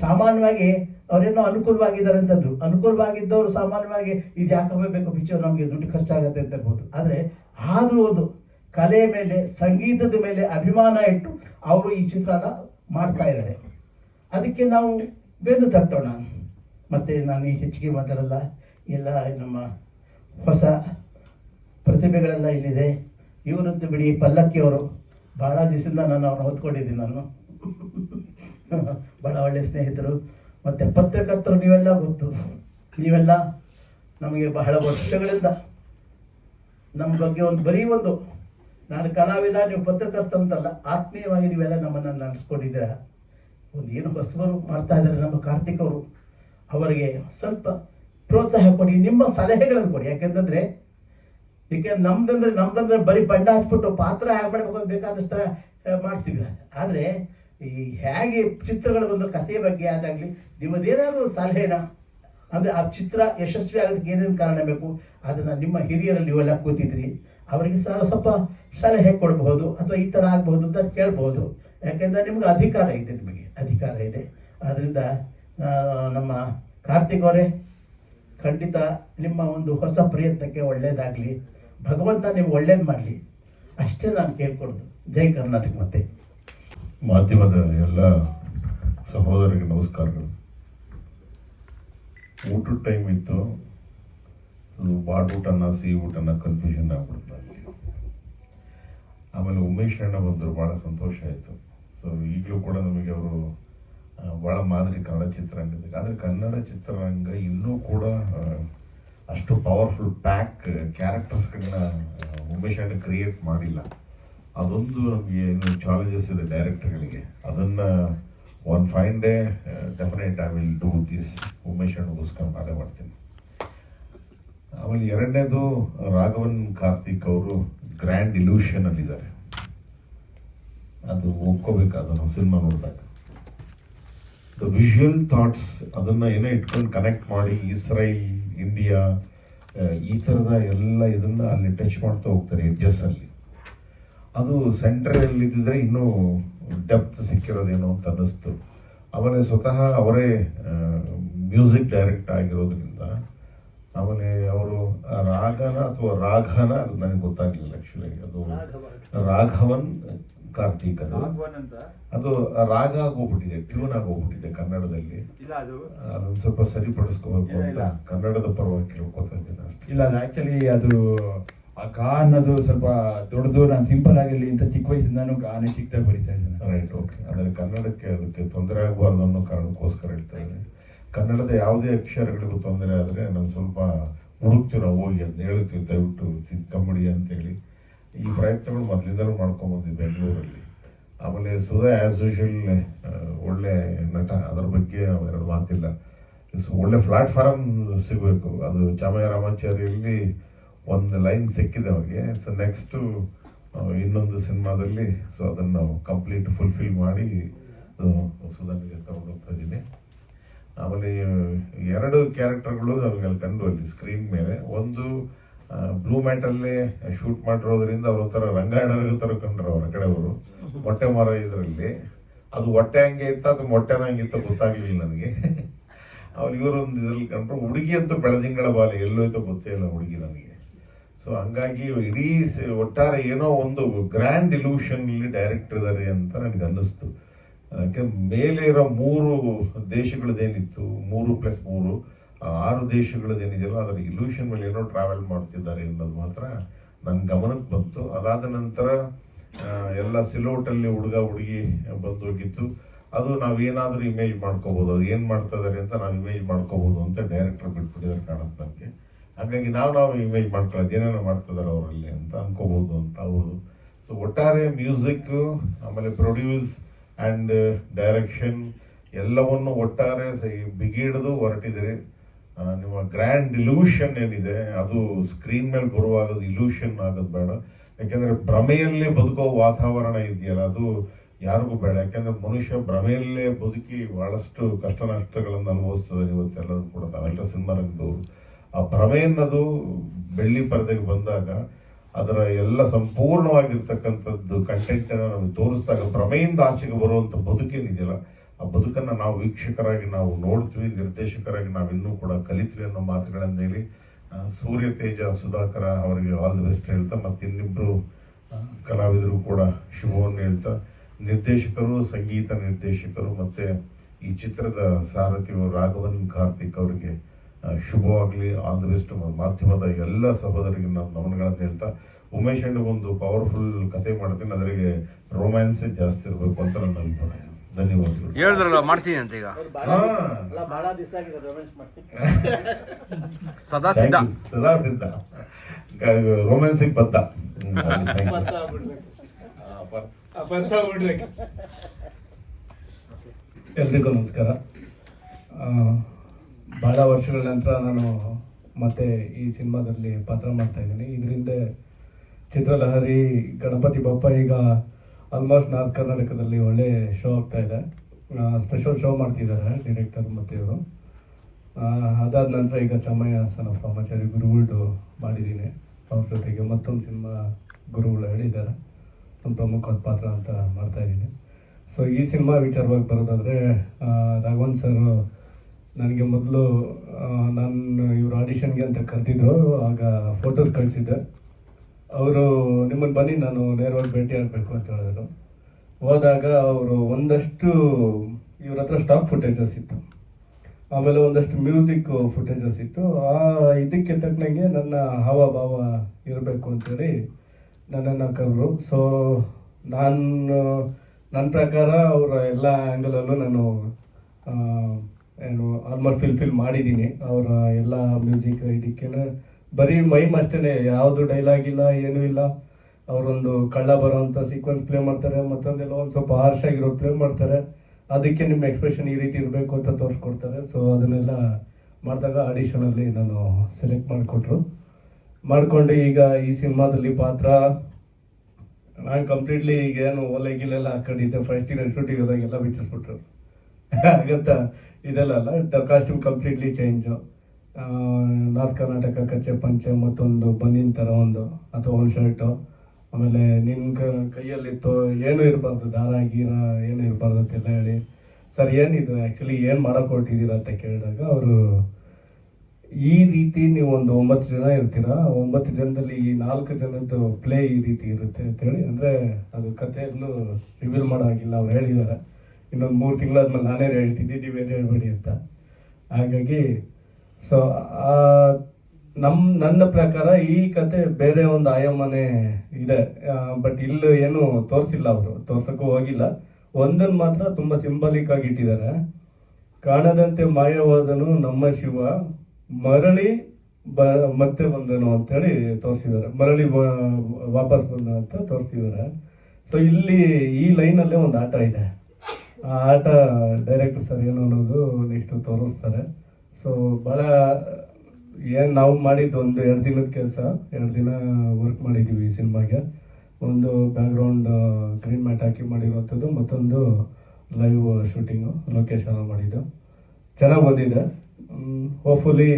ಸಾಮಾನ್ಯವಾಗಿ ಅವರೇನೋ ಅನುಕೂಲವಾಗಿದ್ದಾರೆ ಅಂತಂದ್ರು ಅನುಕೂಲವಾಗಿದ್ದವರು ಸಾಮಾನ್ಯವಾಗಿ ಇದು ಯಾಕೆ ಬೇಕು ಪಿಕ್ಚರ್ ನಮಗೆ ದುಡ್ಡು ಕಷ್ಟ ಆಗುತ್ತೆ ಅಂತ ಹೇಳ್ಬೋದು ಆದರೆ ಆದರೂ ಒಂದು ಕಲೆ ಮೇಲೆ, ಸಂಗೀತದ ಮೇಲೆ ಅಭಿಮಾನ ಇಟ್ಟು ಅವರು ಈ ಚಿತ್ರನ ಮಾಡ್ತಾ ಇದ್ದಾರೆ. ಅದಕ್ಕೆ ನಾವು ಬೆಂದು ತಟ್ಟೋಣ. ಮತ್ತು ನಾನು ಹೆಚ್ಚಿಗೆ ಮಾತಾಡಲ್ಲ. ಎಲ್ಲ ನಮ್ಮ ಹೊಸ ಪ್ರತಿಭೆಗಳೆಲ್ಲ ಇಲ್ಲಿದೆ. ಇವರಂತೂ ಬಿಡಿ ಪಲ್ಲಕ್ಕಿಯವರು ಭಾಳ ದಿವಸದಿಂದ ನಾನು ಅವ್ರನ್ನ ಹೊತ್ಕೊಂಡಿದ್ದೀನಿ ನಾನು. ಭಾಳ ಒಳ್ಳೆಯ ಸ್ನೇಹಿತರು. ಮತ್ತು ಪತ್ರಕರ್ತರು ನೀವೆಲ್ಲ ಗೊತ್ತು. ನೀವೆಲ್ಲ ನಮಗೆ ಬಹಳ ವರ್ಷಗಳಿಂದ ನಮ್ಮ ಬಗ್ಗೆ ಒಂದು ಬರೀ ಒಂದು ನಾನು ಕಲಾವಿದ, ನೀವು ಪತ್ರಕರ್ತ ಅಂತಲ್ಲ, ಆತ್ಮೀಯವಾಗಿ ನೀವೆಲ್ಲ ನಮ್ಮನ್ನು ನಡೆಸ್ಕೊಂಡಿದ್ದೀರ ಒಂದು ಏನು ಹೊಸಬರು ಮಾಡ್ತಾ ಇದ್ದಾರೆ ನಮ್ಮ ಕಾರ್ತಿಕ್ ಅವರು ಅವರಿಗೆ ಸ್ವಲ್ಪ ಪ್ರೋತ್ಸಾಹ ಕೊಡಿ, ನಿಮ್ಮ ಸಲಹೆಗಳನ್ನು ಕೊಡಿ. ಯಾಕೆಂತಂದರೆ ಯಾಕೆ ನಮ್ದಂದ್ರೆ ನಮ್ದಂದ್ರೆ ಬರೀ ಬಂಡ ಹಚ್ಬಿಟ್ಟು ಪಾತ್ರ ಹಾಕ್ಬಿಡ್ಬೇಕು ಅಂತ ಬೇಕಾದಷ್ಟು ಮಾಡ್ತೀವಿ. ಆದರೆ ಈ ಹೇಗೆ ಚಿತ್ರಗಳು ಒಂದು ಕಥೆಯ ಬಗ್ಗೆ ಆದಾಗಲಿ ನಿಮ್ಮದೇನಾದರೂ ಸಲಹೆನ, ಅಂದರೆ ಆ ಚಿತ್ರ ಯಶಸ್ವಿ ಆಗೋದಕ್ಕೆ ಏನೇನು ಕಾರಣ ಬೇಕು, ಅದನ್ನು ನಿಮ್ಮ ಹಿರಿಯರಲ್ಲಿ ನೀವೆಲ್ಲ ಕೂತಿದ್ರಿ, ಅವರಿಗೆ ಸಹ ಸ್ವಲ್ಪ ಸಲಹೆ ಕೊಡಬಹುದು ಅಥವಾ ಈ ಥರ ಆಗ್ಬಹುದು ಅಂತ ಕೇಳ್ಬೋದು ಯಾಕೆಂದರೆ ನಿಮ್ಗೆ ಅಧಿಕಾರ ಇದೆ ನಿಮಗೆ, ಅಧಿಕಾರ ಇದೆ. ಆದ್ದರಿಂದ ನಮ್ಮ ಕಾರ್ತಿಕ್ ಅವರೇ, ಖಂಡಿತ ನಿಮ್ಮ ಒಂದು ಹೊಸ ಪ್ರಯತ್ನಕ್ಕೆ ಒಳ್ಳೆಯದಾಗಲಿ ಭಗವಂತ ನಿಮ್ಗೆ ಒಳ್ಳೇದು ಮಾಡಲಿ. ಅಷ್ಟೇ ನಾನು ಕೇಳ್ಕೊಡೋದು ಜೈ ಕರ್ನಾಟಕ ಮತ್ತೆ. ಮಾಧ್ಯಮದ ಎಲ್ಲ ಸಹೋದರಿಗೆ ನಮಸ್ಕಾರಗಳು. ಊಟದ ಟೈಮ್ ಇತ್ತು. ಅದು ಬಾಡ್ ಊಟನ ಸಿಹಿ ಊಟನ ಕನ್ಫ್ಯೂಷನ್ ಆಗ್ಬಿಡ್ತು ಆಮೇಲೆ ಉಮೇಶ್ ಅಣ್ಣ ಬಂದರು ಭಾಳ ಸಂತೋಷ ಆಯಿತು. ಸೊ ಈಗಲೂ ಕೂಡ ನಮಗೆ ಅವರು ಭಾಳ ಮಾದರಿ ಕನ್ನಡ ಚಿತ್ರರಂಗದ ಆದರೆ ಕನ್ನಡ ಚಿತ್ರರಂಗ ಇನ್ನೂ ಕೂಡ ಅಷ್ಟು ಪವರ್ಫುಲ್ ಪ್ಯಾಕ್ ಕ್ಯಾರೆಕ್ಟರ್ಸ್ಗಳನ್ನ ಉಮೇಶ್ ಅಣ್ಣ ಕ್ರಿಯೇಟ್ ಮಾಡಿಲ್ಲ. ಅದೊಂದು ನಮಗೆ ಇನ್ನು ಚಾಲೆಂಜಸ್ ಇದೆ ಡೈರೆಕ್ಟರ್ಗಳಿಗೆ ಅದನ್ನು one fine day definite I will do this Umesh ಅಣ್ಣಗೋಸ್ಕರ ನಾಳೆ ಮಾಡ್ತೀನಿ. ಆಮೇಲೆ ಎರಡನೇದು ರಾಘವನ್ ಕಾರ್ತಿಕ್ ಅವರು ಗ್ರ್ಯಾಂಡ್ ಇಲ್ಯೂಷನ್ ಅಲ್ಲಿದ್ದಾರೆ. ಅದು ಒಪ್ಕೋಬೇಕು, ಅದನ್ನು ಸಿನಿಮಾ ನೋಡಿದಾಗ. ದ ವಿಷುವಲ್ ಥಾಟ್ಸ್ ಅದನ್ನು ಏನೋ ಇಟ್ಕೊಂಡು ಕನೆಕ್ಟ್ ಮಾಡಿ ಇಸ್ರೇಲ್ ಇಂಡಿಯಾ ಈ ಥರದ ಎಲ್ಲ ಇದನ್ನು ಅಲ್ಲಿ ಟಚ್ ಮಾಡ್ತಾ ಹೋಗ್ತಾರೆ ಎಡ್ಜಸ್ಸಲ್ಲಿ ಅದು ಸೆಂಟ್ರಲ್ಲಿ ಇದ್ದಿದ್ರೆ ಇನ್ನೂ ಡೆಪ್ತ್ ಸಿಕ್ಕಿರೋದೇನೋ ಅಂತ ಅನ್ನಿಸ್ತು. ಆಮೇಲೆ ಸ್ವತಃ ಅವರೇ ಮ್ಯೂಸಿಕ್ ಡೈರೆಕ್ಟ್ ಆಗಿರೋದ್ರಿಂದ ಆಮೇಲೆ ಅವರು ರಾಗನ ಅಥವಾ ರಾಘನ ಅದು ನನಗೆ ಗೊತ್ತಾಗಲಿಲ್ಲ ಆ್ಯಕ್ಚುಲಿ ಅದು ರಾಘವನ್. ಕಾರ್ತಿಕ್ ಅದು ಅಂತ? ಅದು ರಾಗ ಆಗೋಗ್ಬಿಟ್ಟಿದೆ ಟ್ಯೂನ್ ಆಗೋಗ್ಬಿಟ್ಟಿದೆ ಕನ್ನಡದಲ್ಲಿ. ಇಲ್ಲ ಅದು? ಅದೊಂದು ಸ್ವಲ್ಪ ಸರಿಪಡಿಸ್ಕೋಬೇಕು ಇಲ್ಲ, ಅಂತ ಇಲ್ಲ. ಕನ್ನಡದ ಪರವಾಗಿ ಕೇಳ್ಕೊತಾ ಇದ್ದೀನಿ ಅಷ್ಟೇ. ಇಲ್ಲ ಆ್ಯಕ್ಚುಲಿ ಅದು ಆ ಕಾ ಅನ್ನೋದು ಸ್ವಲ್ಪ ದೊಡ್ಡದು, ನಾನು ಸಿಂಪಲ್ ಆಗಿರಲಿ ಅಂತ ಚಿಕ್ಕ ವಯಸ್ಸಿಂದಾನು ಕಾನೇ ಚಿಕ್ಕದಾಗಿ ಬರೀತಾ ಇದ್ದೇನೆ. ರೈಟ್ ಓಕೆ ಆದರೆ ಕನ್ನಡಕ್ಕೆ ಅದಕ್ಕೆ ತೊಂದರೆ ಆಗಬಾರ್ದು ಅನ್ನೋ ಕಾರಣಕ್ಕೋಸ್ಕರ ಹೇಳ್ತಾ ಇದ್ದೀನಿ. ಕನ್ನಡದ ಯಾವುದೇ ಅಕ್ಷರಗಳಿಗೂ ತೊಂದರೆ ಆದರೆ ನಾವು ಸ್ವಲ್ಪ ಹುಡುಕ್ತೀವಿ ಹೋಗಿ ಅಂತ ಹೇಳ್ತೀವಿ, ದಯವಿಟ್ಟು ತಿದ್ಕೊಂಬಿಡಿ ಅಂತೇಳಿ ಈ ಪ್ರಯತ್ನಗಳು ಮೊದಲಿಂದಲೂ ಮಾಡ್ಕೊಂಬಂದ್ವಿ ಬೆಂಗಳೂರಲ್ಲಿ. ಆಮೇಲೆ ಸುಧಾ ಆ್ಯಸ್ ಯೂಶಲ್ ಒಳ್ಳೆ ನಟ, ಅದರ ಬಗ್ಗೆ ಎರಡು ಮಾತಿಲ್ಲ. ಒಳ್ಳೆ ಪ್ಲಾಟ್ಫಾರಮ್ ಸಿಗಬೇಕು. ಅದು ಚಾಮಯ್ಯ ರಾಮಾಚಾರ್ಯಲ್ಲಿ ಒಂದು ಲೈನ್ ಸಿಕ್ಕಿದೆ ಅವ್ರಿಗೆ ಸೊ ನೆಕ್ಸ್ಟು ಇನ್ನೊಂದು ಸಿನಿಮಾದಲ್ಲಿ ಸೊ ಅದನ್ನು ಕಂಪ್ಲೀಟ್ ಫುಲ್ಫಿಲ್ ಮಾಡಿ ಸುಧಾನಿಗೆ ತಗೊಂಡು ಹೋಗ್ತಾ ಇದ್ದೀನಿ. ಆಮೇಲೆ, ಎರಡು ಕ್ಯಾರೆಕ್ಟರ್ಗಳು ಅವ್ರಿಗೆ ಕಂಡು ಅಲ್ಲಿ ಸ್ಕ್ರೀನ್ ಮೇಲೆ. ಒಂದು ಬ್ಲೂ ಮ್ಯಾಟಲ್ಲೇ ಶೂಟ್ ಮಾಡಿರೋದ್ರಿಂದ ಅವ್ರ ಒಂಥರ ರಂಗಾಯಣರ ಥರ ಕಂಡ್ರು ಅವರ ಕಡೆಯವರು. ಮೊಟ್ಟೆ ಮರ ಇದರಲ್ಲಿ. ಅದು ಹೊಟ್ಟೆ ಹಂಗೆ ಇತ್ತು, ಅದು ಮೊಟ್ಟೆನ ಹಂಗಿತ್ತ ಗೊತ್ತಾಗ್ಲಿಲ್ಲ ನನಗೆ. ಅವ್ರು ಇವರೊಂದು ಇದರಲ್ಲಿ ಕಂಡ್ರು, ಹುಡುಗಿ ಅಂತೂ ಬೆಳದಿಂಗಳ ಬಾಲೆ ಎಲ್ಲೋಯ್ತೋ ಗೊತ್ತೇ ಇಲ್ಲ ಹುಡುಗಿ ನನಗೆ. ಸೊ ಹಂಗಾಗಿ ಇಡೀ ಒಟ್ಟಾರೆ ಏನೋ ಒಂದು ಗ್ರ್ಯಾಂಡ್ ಇಲ್ಯೂಷನ್ ಇಲ್ಲಿ ಡೈರೆಕ್ಟರ್ ಇದ್ದಾರೆ ಅಂತ ನನಗೆ ಅನ್ನಿಸ್ತು. ಯಾಕೆ ಮೇಲೆ ಇರೋ ಮೂರು ದೇಶಗಳದ್ದೇನಿತ್ತು, ಮೂರು ಪ್ಲಸ್ ಮೂರು ಆರು ದೇಶಗಳದ್ದೇನಿದೆಯಲ್ಲ, ಅದರ ಇಲ್ಯೂಷನ್ ಮೇಲೆ ಏನೋ ಟ್ರಾವೆಲ್ ಮಾಡ್ತಿದ್ದಾರೆ ಅನ್ನೋದು ಮಾತ್ರ ನನ್ನ ಗಮನಕ್ಕೆ ಬಂತು. ಅದಾದ ನಂತರ ಎಲ್ಲ ಸಿಲೋಟಲ್ಲಿ ಹುಡುಗ, ಹುಡುಗಿ ಬಂದೋಗಿತ್ತು. ಅದು ನಾವೇನಾದರೂ ಇಮೇಜ್ ಮಾಡ್ಕೋಬೋದು. ಅದು ಏನು ಮಾಡ್ತಾ ಇದ್ದಾರೆ ಅಂತ ನಾವು ಇಮೇಜ್ ಮಾಡ್ಕೋಬೋದು ಅಂತ ಡೈರೆಕ್ಟರ್ ಬಿಟ್ಬಿಟ್ಟಿದ್ದಾರೆ ಕಾಣುತ್ತೆ ನನಗೆ. ಹಾಗಾಗಿ ನಾವು ನಾವು ಇಮೇಜ್ ಮಾಡ್ಕೊಳ್ಳೋದು ಏನೇನೋ ಮಾಡ್ತಿದ್ದಾರೆ ಅವರಲ್ಲಿ ಅಂತ ಅನ್ಕೋಬಹುದು ಅಂತ ಅವರು. ಸೊ ಒಟ್ಟಾರೆ ಮ್ಯೂಸಿಕ್ ಆಮೇಲೆ ಪ್ರೊಡ್ಯೂಸ್ ಆ್ಯಂಡ್ ಡೈರೆಕ್ಷನ್ ಎಲ್ಲವನ್ನು ಒಟ್ಟಾರೆ ಬಿಗಿಡಿದು ಹೊರಟಿದ್ದೀರಿ ನಿಮ್ಮ ಗ್ರ್ಯಾಂಡ್ ಇಲ್ಯೂಷನ್ ಏನಿದೆ, ಅದು ಸ್ಕ್ರೀನ್ ಮೇಲೆ ಬರುವಾಗ ಇಲ್ಯೂಷನ್ ಆಗೋದು ಬೇಡ. ಯಾಕೆಂದರೆ ಭ್ರಮೆಯಲ್ಲೇ ಬದುಕೋ ವಾತಾವರಣ ಇದೆಯಲ್ಲ, ಅದು ಯಾರಿಗೂ ಬೇಡ. ಯಾಕೆಂದರೆ ಮನುಷ್ಯ ಭ್ರಮೆಯಲ್ಲೇ ಬದುಕಿ ಭಾಳಷ್ಟು ಕಷ್ಟ ನಷ್ಟಗಳನ್ನು ಅನುಭವಿಸ್ತದೆ ಇವತ್ತೆಲ್ಲರೂ ಕೂಡ, ನಾವೆಲ್ಲ ಸಿನಿಮಾ ರಂಗದವರು. ಆ ಭ್ರಮೆ ಅನ್ನೋದು ಬೆಳ್ಳಿ ಪರದೆಗೆ ಬಂದಾಗ ಅದರ ಎಲ್ಲ ಸಂಪೂರ್ಣವಾಗಿರ್ತಕ್ಕಂಥದ್ದು ಕಂಟೆಂಟನ್ನು ನಮಗೆ ತೋರಿಸಿದಾಗ ಭ್ರಮೆಯಿಂದ ಆಚೆಗೆ ಬರುವಂಥ ಬದುಕೇನಿದೆಯಲ್ಲ ಆ ಬದುಕನ್ನು ನಾವು ವೀಕ್ಷಕರಾಗಿ ನಾವು ನೋಡ್ತೀವಿ, ನಿರ್ದೇಶಕರಾಗಿ ನಾವು ಇನ್ನೂ ಕೂಡ ಕಲಿತೀವಿ ಅನ್ನೋ ಮಾತುಗಳನ್ನು ಹೇಳಿ ಸೂರ್ಯ ತೇಜ ಸುಧಾಕರ ಅವರಿಗೆ ಆಲ್ ದಿ ಬೆಸ್ಟ್ ಹೇಳ್ತಾ, ಮತ್ತು ಇನ್ನಿಬ್ಬರು ಕಲಾವಿದರು ಕೂಡ ಶುಭವನ್ನು ಹೇಳ್ತಾ, ನಿರ್ದೇಶಕರು, ಸಂಗೀತ ನಿರ್ದೇಶಕರು, ಮತ್ತು ಈ ಚಿತ್ರದ ಸಾರಥಿಯು ರಾಘವನ್ ಕಾರ್ತಿಕ್ ಅವರಿಗೆ ಶುಭವಾಗಲಿ ಆಲ್ ದಿ ಬೆಸ್ಟ್ ಮಾಧ್ಯಮದ ಎಲ್ಲ ಸಹೋದರಿಗೆ ನಾನು ನಮನಗಳನ್ನು ಹೇಳ್ತಾ ಉಮೇಶ್ ಅಣ್ಣ ಒಂದು ಪವರ್ಫುಲ್ ಕತೆ ಮಾಡ್ತೀನಿ ಅದರಿಗೆ ರೊಮ್ಯಾನ್ಸೇ ಜಾಸ್ತಿ ಇರಬೇಕು ಅಂತ ನನ್ನ ಅಭಿಪ್ರಾಯ. ಧನ್ಯವಾದಗಳು. ಹೇಳಿದ್ರಲ್ಲ ಮಾಡ್ತೀನಿ ಅಂತ ಈಗ. ಸದಾ ಸಿದ್ಧ. ಸದಾ ಸಿದ್ಧ. ರೊಮ್ಯಾನ್ಸಿಗೆ ಬದ್ಧ. ಎಲ್ರಿಗೂ ನಮಸ್ಕಾರ. ಆ, ಭಾಳ ವರ್ಷಗಳ ನಂತರ ನಾನು ಮತ್ತೆ ಈ ಸಿನಿಮಾದಲ್ಲಿ ಪಾತ್ರ ಮಾಡ್ತಾ ಇದ್ದೀನಿ. ಇದರಿಂದ ಚಿತ್ರಲಹರಿ, ಗಣಪತಿ ಬಪ್ಪ ಈಗ ಆಲ್ಮೋಸ್ಟ್ ನಾರ್ತ್ ಕರ್ನಾಟಕದಲ್ಲಿ ಒಳ್ಳೆ ಶೋ ಆಗ್ತಾ ಇದೆ. ಸ್ಪೆಷಲ್ ಶೋ ಮಾಡ್ತಿದ್ದಾರೆ ಡಿರೆಕ್ಟರ್ ಮತ್ತು ಇವರು. ಅದಾದ ನಂತರ ಈಗ ಚಮ್ಮಯ್ಯ ಸನ್ ಆಫ್ ಗುರುಗಳು ಮಾಡಿದ್ದೀನಿ. ಅವ್ರ ಜೊತೆಗೆ ಮತ್ತೊಂದು ಸಿನಿಮಾ ಗುರುಗಳು ಹೇಳಿದ್ದಾರೆ. ಒಂದು ಪ್ರಮುಖವಾದ ಪಾತ್ರ ಅಂತ ಮಾಡ್ತಾ ಇದ್ದೀನಿ. ಸೊ ಈ ಸಿನಿಮಾ ವಿಚಾರವಾಗಿ ಬರೋದಾದರೆ ರಾಘವನ್ ಸರ್ ನನಗೆ ಮೊದಲು ನಾನು ಇವರು ಆಡಿಷನ್ಗೆ ಅಂತ ಕರೆದಿದ್ರು, ಆಗ ಫೋಟೋಸ್ ಕಳಿಸಿದ್ದೆ. ಅವರು ನಿಮ್ಮನ್ನು ಬನ್ನಿ, ನಾನು ನೇರವಾಗಿ ಭೇಟಿ ಆಗಬೇಕು ಅಂತ ಹೇಳಿದ್ರು. ಹೋದಾಗ ಅವರು ಒಂದಷ್ಟು, ಇವ್ರ ಹತ್ರ ಸ್ಟಾಕ್ ಫುಟೇಜಸ್ ಇತ್ತು. ಆಮೇಲೆ ಒಂದಷ್ಟು ಮ್ಯೂಸಿಕ್ ಫುಟೇಜಸ್ ಇತ್ತು. ಆ ಇದಕ್ಕೆ ತಕ್ಕನಂಗೆ ನನ್ನ ಹಾವಭಾವ ಇರಬೇಕು ಅಂತೇಳಿ ನನ್ನನ್ನು ಕರೆದ್ರು. ಸೊ ನಾನು, ನನ್ನ ಪ್ರಕಾರ ಅವರ ಎಲ್ಲ ಆ್ಯಂಗಲಲ್ಲೂ ನಾನು ಏನು ಆಲ್ಮೋಸ್ಟ್ ಫಿಲ್ಫಿಲ್ ಮಾಡಿದ್ದೀನಿ. ಅವರ ಎಲ್ಲ ಮ್ಯೂಸಿಕ್ ಇದಕ್ಕೆನ ಬರೀ ಮೈಮ್ ಅಷ್ಟೇ ಯಾವುದು ಡೈಲಾಗ್ ಇಲ್ಲ, ಏನೂ ಇಲ್ಲ. ಅವರೊಂದು ಕಳ್ಳ ಬರೋವಂಥ ಸೀಕ್ವೆನ್ಸ್ ಪ್ಲೇ ಮಾಡ್ತಾರೆ, ಮತ್ತೊಂದೆಲ್ಲ ಒಂದು ಸ್ವಲ್ಪ ಹಾರ್ಶ್ ಆಗಿರೋ ಪ್ಲೇ ಮಾಡ್ತಾರೆ. ಅದಕ್ಕೆ ನಿಮ್ಮ ಎಕ್ಸ್ಪ್ರೆಷನ್ ಈ ರೀತಿ ಇರಬೇಕು ಅಂತ ತೋರಿಸ್ಕೊಡ್ತಾರೆ. ಸೊ ಅದನ್ನೆಲ್ಲ ಮಾಡಿದಾಗ ಆಡಿಷನಲ್ಲಿ ನಾನು ಸೆಲೆಕ್ಟ್ ಮಾಡಿಕೊಟ್ರು. ಮಾಡಿಕೊಂಡು ಈಗ ಈ ಸಿನಿಮಾದಲ್ಲಿ ಪಾತ್ರ. ನಾನು ಕಂಪ್ಲೀಟ್ಲಿ ಈಗ ಏನು ಒಲೆ ಗಿಲೆಲ್ಲ ಹಾಕೊಂಡಿದ್ದೆ ಫಸ್ಟ್ ದಿನ ಶೂಟಿಂಗ್ ಹೋದಾಗೆಲ್ಲ ಬಿಚ್ಚಿಸ್ಬಿಟ್ರು. ಆಗತ್ತಾ ಇದೆಲ್ಲ ಅಲ್ಲ costume completely change north Karnataka ಕಚ್ಚೆ ಪಂಚೆ ಮತ್ತೊಂದು ಬನ್ನಿನ ಥರ ಒಂದು, ಅಥವಾ ಒಂದು ಶರ್ಟು ಆಮೇಲೆ ನಿನ್ನ ಕ, ಕೈಯಲ್ಲಿತ್ತು, ಏನು ಇರಬಾರ್ದು, ದಾರ, ಗೀರ ಏನು ಇರಬಾರ್ದು ಅಂತೆಲ್ಲ ಹೇಳಿ. ಸರ್, ಏನಿದು? ಆ್ಯಕ್ಚುಲಿ ಏನು ಮಾಡಕ್ಕೆ ಹೊರಟಿದ್ದೀರಾ ಅಂತ ಕೇಳಿದಾಗ ಅವರು, ಈ ರೀತಿ ನೀವು ಒಂದು ಒಂಬತ್ತು ಜನ ಇರ್ತೀರಾ? ಒಂಬತ್ತು ಜನದಲ್ಲಿ ಈ ನಾಲ್ಕು ಜನದ್ದು ಪ್ಲೇ ಈ ರೀತಿ ಇರುತ್ತೆ ಅಂತೇಳಿ ಅಂದರೆ ಅದು ಕಥೆಯನ್ನು ರಿವೀಲ್ ಮಾಡೋ ಹಾಗಿಲ್ಲ, ಅವ್ರು ಹೇಳಿದ್ದಾರೆ. ಇನ್ನೊಂದು ಮೂರು ತಿಂಗಳಾದ್ಮೇಲೆ ನಾನೇ ಹೇಳ್ತಿದ್ದೆ ನೀವೇನು ಹೇಳ್ಬೇಡಿ ಅಂತ. ಹಾಗಾಗಿ ಸೊ ನಮ್ಮ ನನ್ನ ಪ್ರಕಾರ ಈ ಕತೆ ಬೇರೆ ಒಂದು ಆಯಾಮನೆ ಇದೆ. ಬಟ್ ಇಲ್ಲಿ ಏನು ತೋರಿಸಿಲ್ಲ ಅವರು, ತೋರ್ಸೋಕ್ಕೂ ಹೋಗಿಲ್ಲ. ಒಂದನ್ನು ಮಾತ್ರ ತುಂಬ ಸಿಂಬಲಿಕ್ ಆಗಿ ಇಟ್ಟಿದ್ದಾರೆ. ಕಾಣದಂತೆ ಮಾಯವಾದನು ನಮ್ಮ ಶಿವ, ಮರಳಿ ಬ, ಮತ್ತೆ ಬಂದನು ಅಂತೇಳಿ ತೋರಿಸಿದ್ದಾರೆ. ಮರಳಿ ವಾಪಸ್ ಬಂದ ಅಂತ ತೋರಿಸಿದ್ದಾರೆ. ಸೊ ಇಲ್ಲಿ ಈ ಲೈನಲ್ಲೇ ಒಂದು ಆಟ ಇದೆ. ಆ ಆಟ ಡೈರೆಕ್ಟರ್ ಸರ್ ಏನು ಅನ್ನೋದು ನೆಕ್ಸ್ಟ್ ತೋರಿಸ್ತಾರೆ. ಸೊ ಭಾಳ ಏನು ನಾವು ಮಾಡಿದ್ದು ಒಂದು ಎರಡು ದಿನದ ಕೆಲಸ, ಎರಡು ದಿನ ವರ್ಕ್ ಮಾಡಿದ್ದೀವಿ ಈ ಸಿನಿಮಾಗೆ. ಒಂದು ಬ್ಯಾಕ್ಗ್ರೌಂಡ್ ಗ್ರೀನ್ ಮ್ಯಾಟ್ ಹಾಕಿ ಮಾಡಿರುವಂಥದ್ದು, ಮತ್ತೊಂದು ಲೈವ್ ಶೂಟಿಂಗು ಲೊಕೇಶನ್ ಮಾಡಿದ್ದು. ಚೆನ್ನಾಗಿ ಬಂದಿದೆ. ಹೋಪ್ಫುಲಿ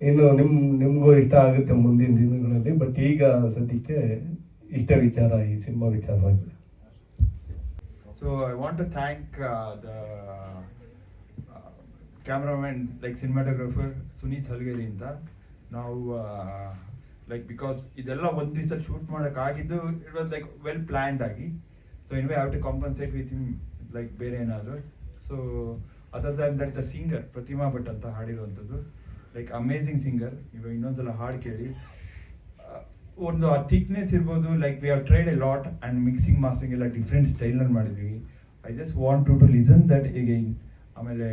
ಇನ್ನು ನಿಮ್ಮ ನಿಮಗೂ ಇಷ್ಟ ಆಗುತ್ತೆ ಮುಂದಿನ ದಿನಗಳಲ್ಲಿ ಬಟ್ ಈಗ ಸದ್ಯಕ್ಕೆ ಇಷ್ಟೇ ವಿಚಾರ ಈ ಸಿನಿಮಾ ವಿಚಾರವಾಗಿ. So I want to thank uh, the uh, cameraman, like cinematographer Sunit Halgeri ಅಂತ. ನಾವು ಲೈಕ್ ಬಿಕಾಸ್ ಇದೆಲ್ಲ ಒಂದು ದಿವಸ shoot ಮಾಡೋಕ್ಕಾಗಿದ್ದು it was like well planned ಆಗಿ. So in we have to compensate with him like ಬೇರೆ ಏನಾದರೂ. So other than that the singer Pratima Bhat ಅಂತ ಹಾಡಿರುವಂಥದ್ದು. ಲೈಕ್ ಅಮೇಝಿಂಗ್ ಸಿಂಗರ್ ಇವಾಗ ಇನ್ನೊಂದ್ಸಲ ಹಾಡು ಕೇಳಿ. ಒಂದು ಆ ಥಿಕ್ನೆಸ್ ಇರ್ಬೋದು like we have tried a lot and mixing mastering ಎಲ್ಲ ಡಿಫ್ರೆಂಟ್ ಸ್ಟೈಲ್ನಲ್ಲಿ ಮಾಡಿದ್ವಿ. I just want to to listen that again ಆಮೇಲೆ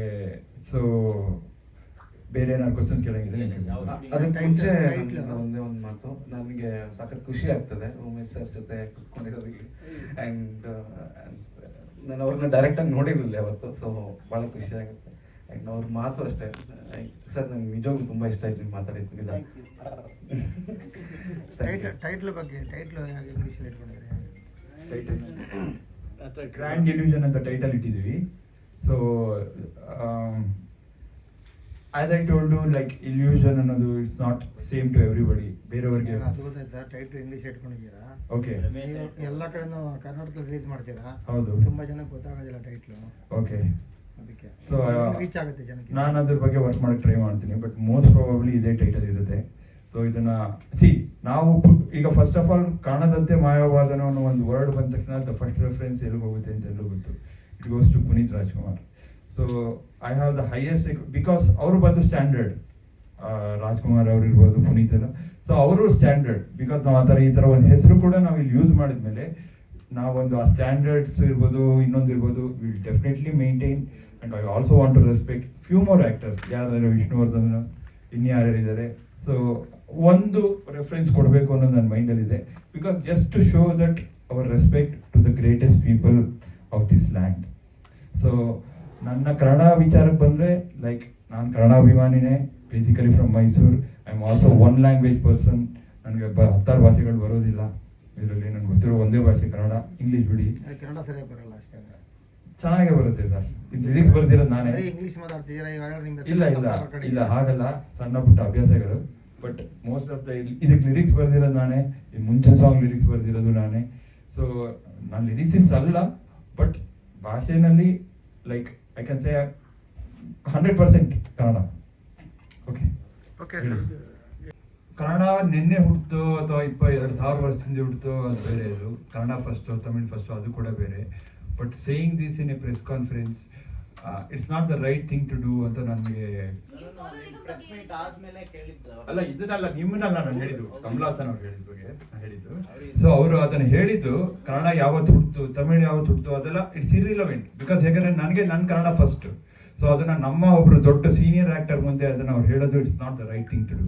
ಸೊ ಬೇರೆ ಏನಾದ್ರು ಕ್ವಶನ್ಸ್ ಕೇಳಂಗಿಲ್ಲ ಒಂದೇ ಒಂದು ಮಾತು. ನನಗೆ ಸಾಕಷ್ಟು ಖುಷಿ ಆಗ್ತದೆ ಉಮೇಶ್ ಸರ್ ಜೊತೆ ಕುತ್ಕೊಂಡಿರೋದಕ್ಕೆ. ಆ್ಯಂಡ್ ನಾನು ಅವ್ರನ್ನ ಡೈರೆಕ್ಟಾಗಿ ನೋಡಿರಲಿಲ್ಲ ಯಾವತ್ತು ಸೊ ಭಾಳ ಖುಷಿ ಆಗುತ್ತೆ. ಆ್ಯಂಡ್ ಅವ್ರ ಮಾತು ಅಷ್ಟೇ. ಸರ್ ನಂಗೆ ನಿಜವಾಗ್ಲೂ ತುಂಬ ಇಷ್ಟ ಆಯ್ತು ನೀವು ಮಾತಾಡಿದ್ದು ವಿಧಾನ ಟೈಟ್ಲ್ ಟೈಟ್ಲ್ ಬಗ್ಗೆ ಟೈಟ್ಲ್ ಟೈಟಲ್ ಇಂಗ್ಲೀಷಲ್ಲಿ ಟೈಟಲ್ ಗ್ರ್ಯಾಂಡ್ ಇಲ್ಯೂಷನ್ ಅಂತ ಟೈಟಲ್ ಇಟ್ಟಿದ್ದೀವಿ. So as I told like illusion ಅನ್ನೋದು it's not same to everybody ಬೇರೆಯವ್ರಿಗೆ ಗೊತ್ತಾಯ್ತು ಸರ್ ಟೈಟ್ಲ್ ಇಂಗ್ಲೀಷ್ ಇಟ್ಕೊಂಡಿದ್ದೀರಾ ಓಕೆ ನೀವು ಎಲ್ಲ ಕಡೆನೂ ಕರ್ನಾಟಕದಲ್ಲಿ ರಿಲೀಸ್ ಮಾಡ್ತೀರಾ? ಹೌದು. ತುಂಬಾ ಜನಕ್ಕೆ ಗೊತ್ತಾಗೋದಿಲ್ಲ ಟೈಟ್ಲು ಓಕೆ ಅದಕ್ಕೆ. ಸೊ ರೀಚ್ ಆಗುತ್ತೆ ಜನಕ್ಕೆ. ನಾನು ಅದ್ರ ಬಗ್ಗೆ ವರ್ಕ್ ಮಾಡಕ್ಕೆ ಟ್ರೈ ಮಾಡ್ತೀನಿ ಬಟ್ ಮೋಸ್ಟ್ ಪ್ರಾಬಬ್ಲಿ ಇದೇ ಟೈಟಲ್ ಇರುತ್ತೆ. ಸೊ ಇದನ್ನ ಸಿ ನಾವು ಈಗ ಫಸ್ಟ್ ಆಫ್ ಆಲ್ ಕಾಣದಂತೆ ಮಾಯಾವಾದನ ಅನ್ನೋ ಒಂದು ವರ್ಡ್ ಬಂದ ತಕ್ಷಣ ದ ಫಸ್ಟ್ ರೆಫರೆನ್ಸ್ ಎಲ್ಲಿಗೆ ಹೋಗುತ್ತೆ ಅಂತ ಎಲ್ಲೂ ಗೊತ್ತು. It goes to Puneeth Rajkumar so I have the highest because ಅವರು ಬಂದು ಸ್ಟ್ಯಾಂಡರ್ಡ್ ರಾಜ್ಕುಮಾರ್ ಅವ್ರು ಇರ್ಬೋದು ಪುನೀತ್ ಎಲ್ಲ. ಸೊ ಅವರು ಸ್ಟ್ಯಾಂಡರ್ಡ್ ಬಿಕಾಸ್ ನಾವು ಆ ಥರ ಈ ಥರ ಒಂದು ಹೆಸರು ಕೂಡ ನಾವು ಇಲ್ಲಿ ಯೂಸ್ ಮಾಡಿದ್ಮೇಲೆ ನಾವೊಂದು ಆ ಸ್ಟ್ಯಾಂಡರ್ಡ್ಸ್ ಇರ್ಬೋದು ಇನ್ನೊಂದು ಇರ್ಬೋದು will definitely maintain and I also want to respect few more actors ಯಾರು ವಿಷ್ಣುವರ್ಧನ್ ಇನ್ಯಾರಿದ್ದಾರೆ ಸೊ ಒಂದು ರೆಫರೆನ್ಸ್ ಕೊಡಬೇಕು ಅನ್ನೋದು ನನ್ನ ಮೈಂಡಲ್ಲಿದೆ. Because just to show that our respect to the greatest people of this land so ನನ್ನ ಕನ್ನಡ ವಿಚಾರಕ್ಕೆ ಬಂದರೆ ಲೈಕ್ ನಾನು ಕನ್ನಡಾಭಿಮಾನಿನೇ basically from Mysuru I am also one language person ನನಗೆ ಬ, ಹತ್ತಾರು ಭಾಷೆಗಳು ಬರೋದಿಲ್ಲ. ಇದರಲ್ಲಿ ನನಗೆ ಗೊತ್ತಿರೋ ಒಂದೇ ಭಾಷೆ ಕನ್ನಡ. ಇಂಗ್ಲೀಷ್ ಬಿಡಿ. ಕನ್ನಡ ಸರಿಯಾಗಿ ಬರಲ್ಲ ಅಷ್ಟೇ. ಚೆನ್ನಾಗೇ ಬರುತ್ತೆ ಸರ್. ಇದು ಲಿರಿಕ್ಸ್ ಬರ್ತಿರೋದು ನಾನೇ. ಇಂಗ್ಲಿಷ್ ಇಲ್ಲ ಇಲ್ಲ. ಇಲ್ಲ ಹಾಗಲ್ಲ. ಸಣ್ಣ ಪುಟ್ಟ ಅಭ್ಯಾಸಗಳು. ಬಟ್ ಮೋಸ್ಟ್ ಆಫ್ ದ ಇದಕ್ಕೆ ಲಿರಿಕ್ಸ್ ಬರ್ದಿರೋದು ನಾನೇ. ಈ ಮುಂಚಿನ ಸಾಂಗ್ ಲಿರಿಕ್ಸ್ ಬರ್ದಿರೋದು ನಾನೇ. ಸೊ ನಾನು ಲಿರಿಕ್ಸಿಸ್ ಅಲ್ಲ but ಭಾಷೆನಲ್ಲಿ like I can say hundred percent Kannada. Okay okay Kannada ನಿನ್ನೆ ಹುಟ್ಟಿತು ಅಥವಾ ಇಪ್ಪ ಎರಡು ಸಾವಿರ ವರ್ಷದಿಂದ ಹುಟ್ಟಿತು ಅದು ಬೇರೆ ಇದು. ಕನ್ನಡ ಫಸ್ಟು ತಮಿಳ್ ಫಸ್ಟು ಅದು ಕೂಡ ಬೇರೆ. But saying this in a press conference it's not the right thing to do ಅಂತ ನನಗೆ ಅಲ್ಲ ಇದನ್ನಲ್ಲ ನಿಮ್ಮನ್ನಲ್ಲ ನಾನು ಹೇಳಿದ್ದು. ಕಮಲಾಸನ್ ಅವ್ರು ಹೇಳಿದ ಬಗ್ಗೆ ನಾನು ಹೇಳಿದ್ದು. ಸೊ ಅವರು ಅದನ್ನು ಹೇಳಿದ್ದು ಕನ್ನಡ ಯಾವತ್ತು ಹುಡ್ತು ತಮಿಳು ಯಾವತ್ತು ಹುಡ್ತು ಅದೆಲ್ಲ ಇಟ್ಸ್ ಇರಿಲವೆಂಟ್ ಬಿಕಾಸ್ ಹೇಗಂದ್ರೆ ನನಗೆ ನನ್ನ ಕನ್ನಡ ಫಸ್ಟ್ ಸೊ ಅದನ್ನ ನಮ್ಮ ಒಬ್ರು ದೊಡ್ಡ ಸೀನಿಯರ್ ಆಕ್ಟರ್ ಮುಂದೆ ಅದನ್ನ ಅವ್ರು ಹೇಳೋದು it's not the right thing to do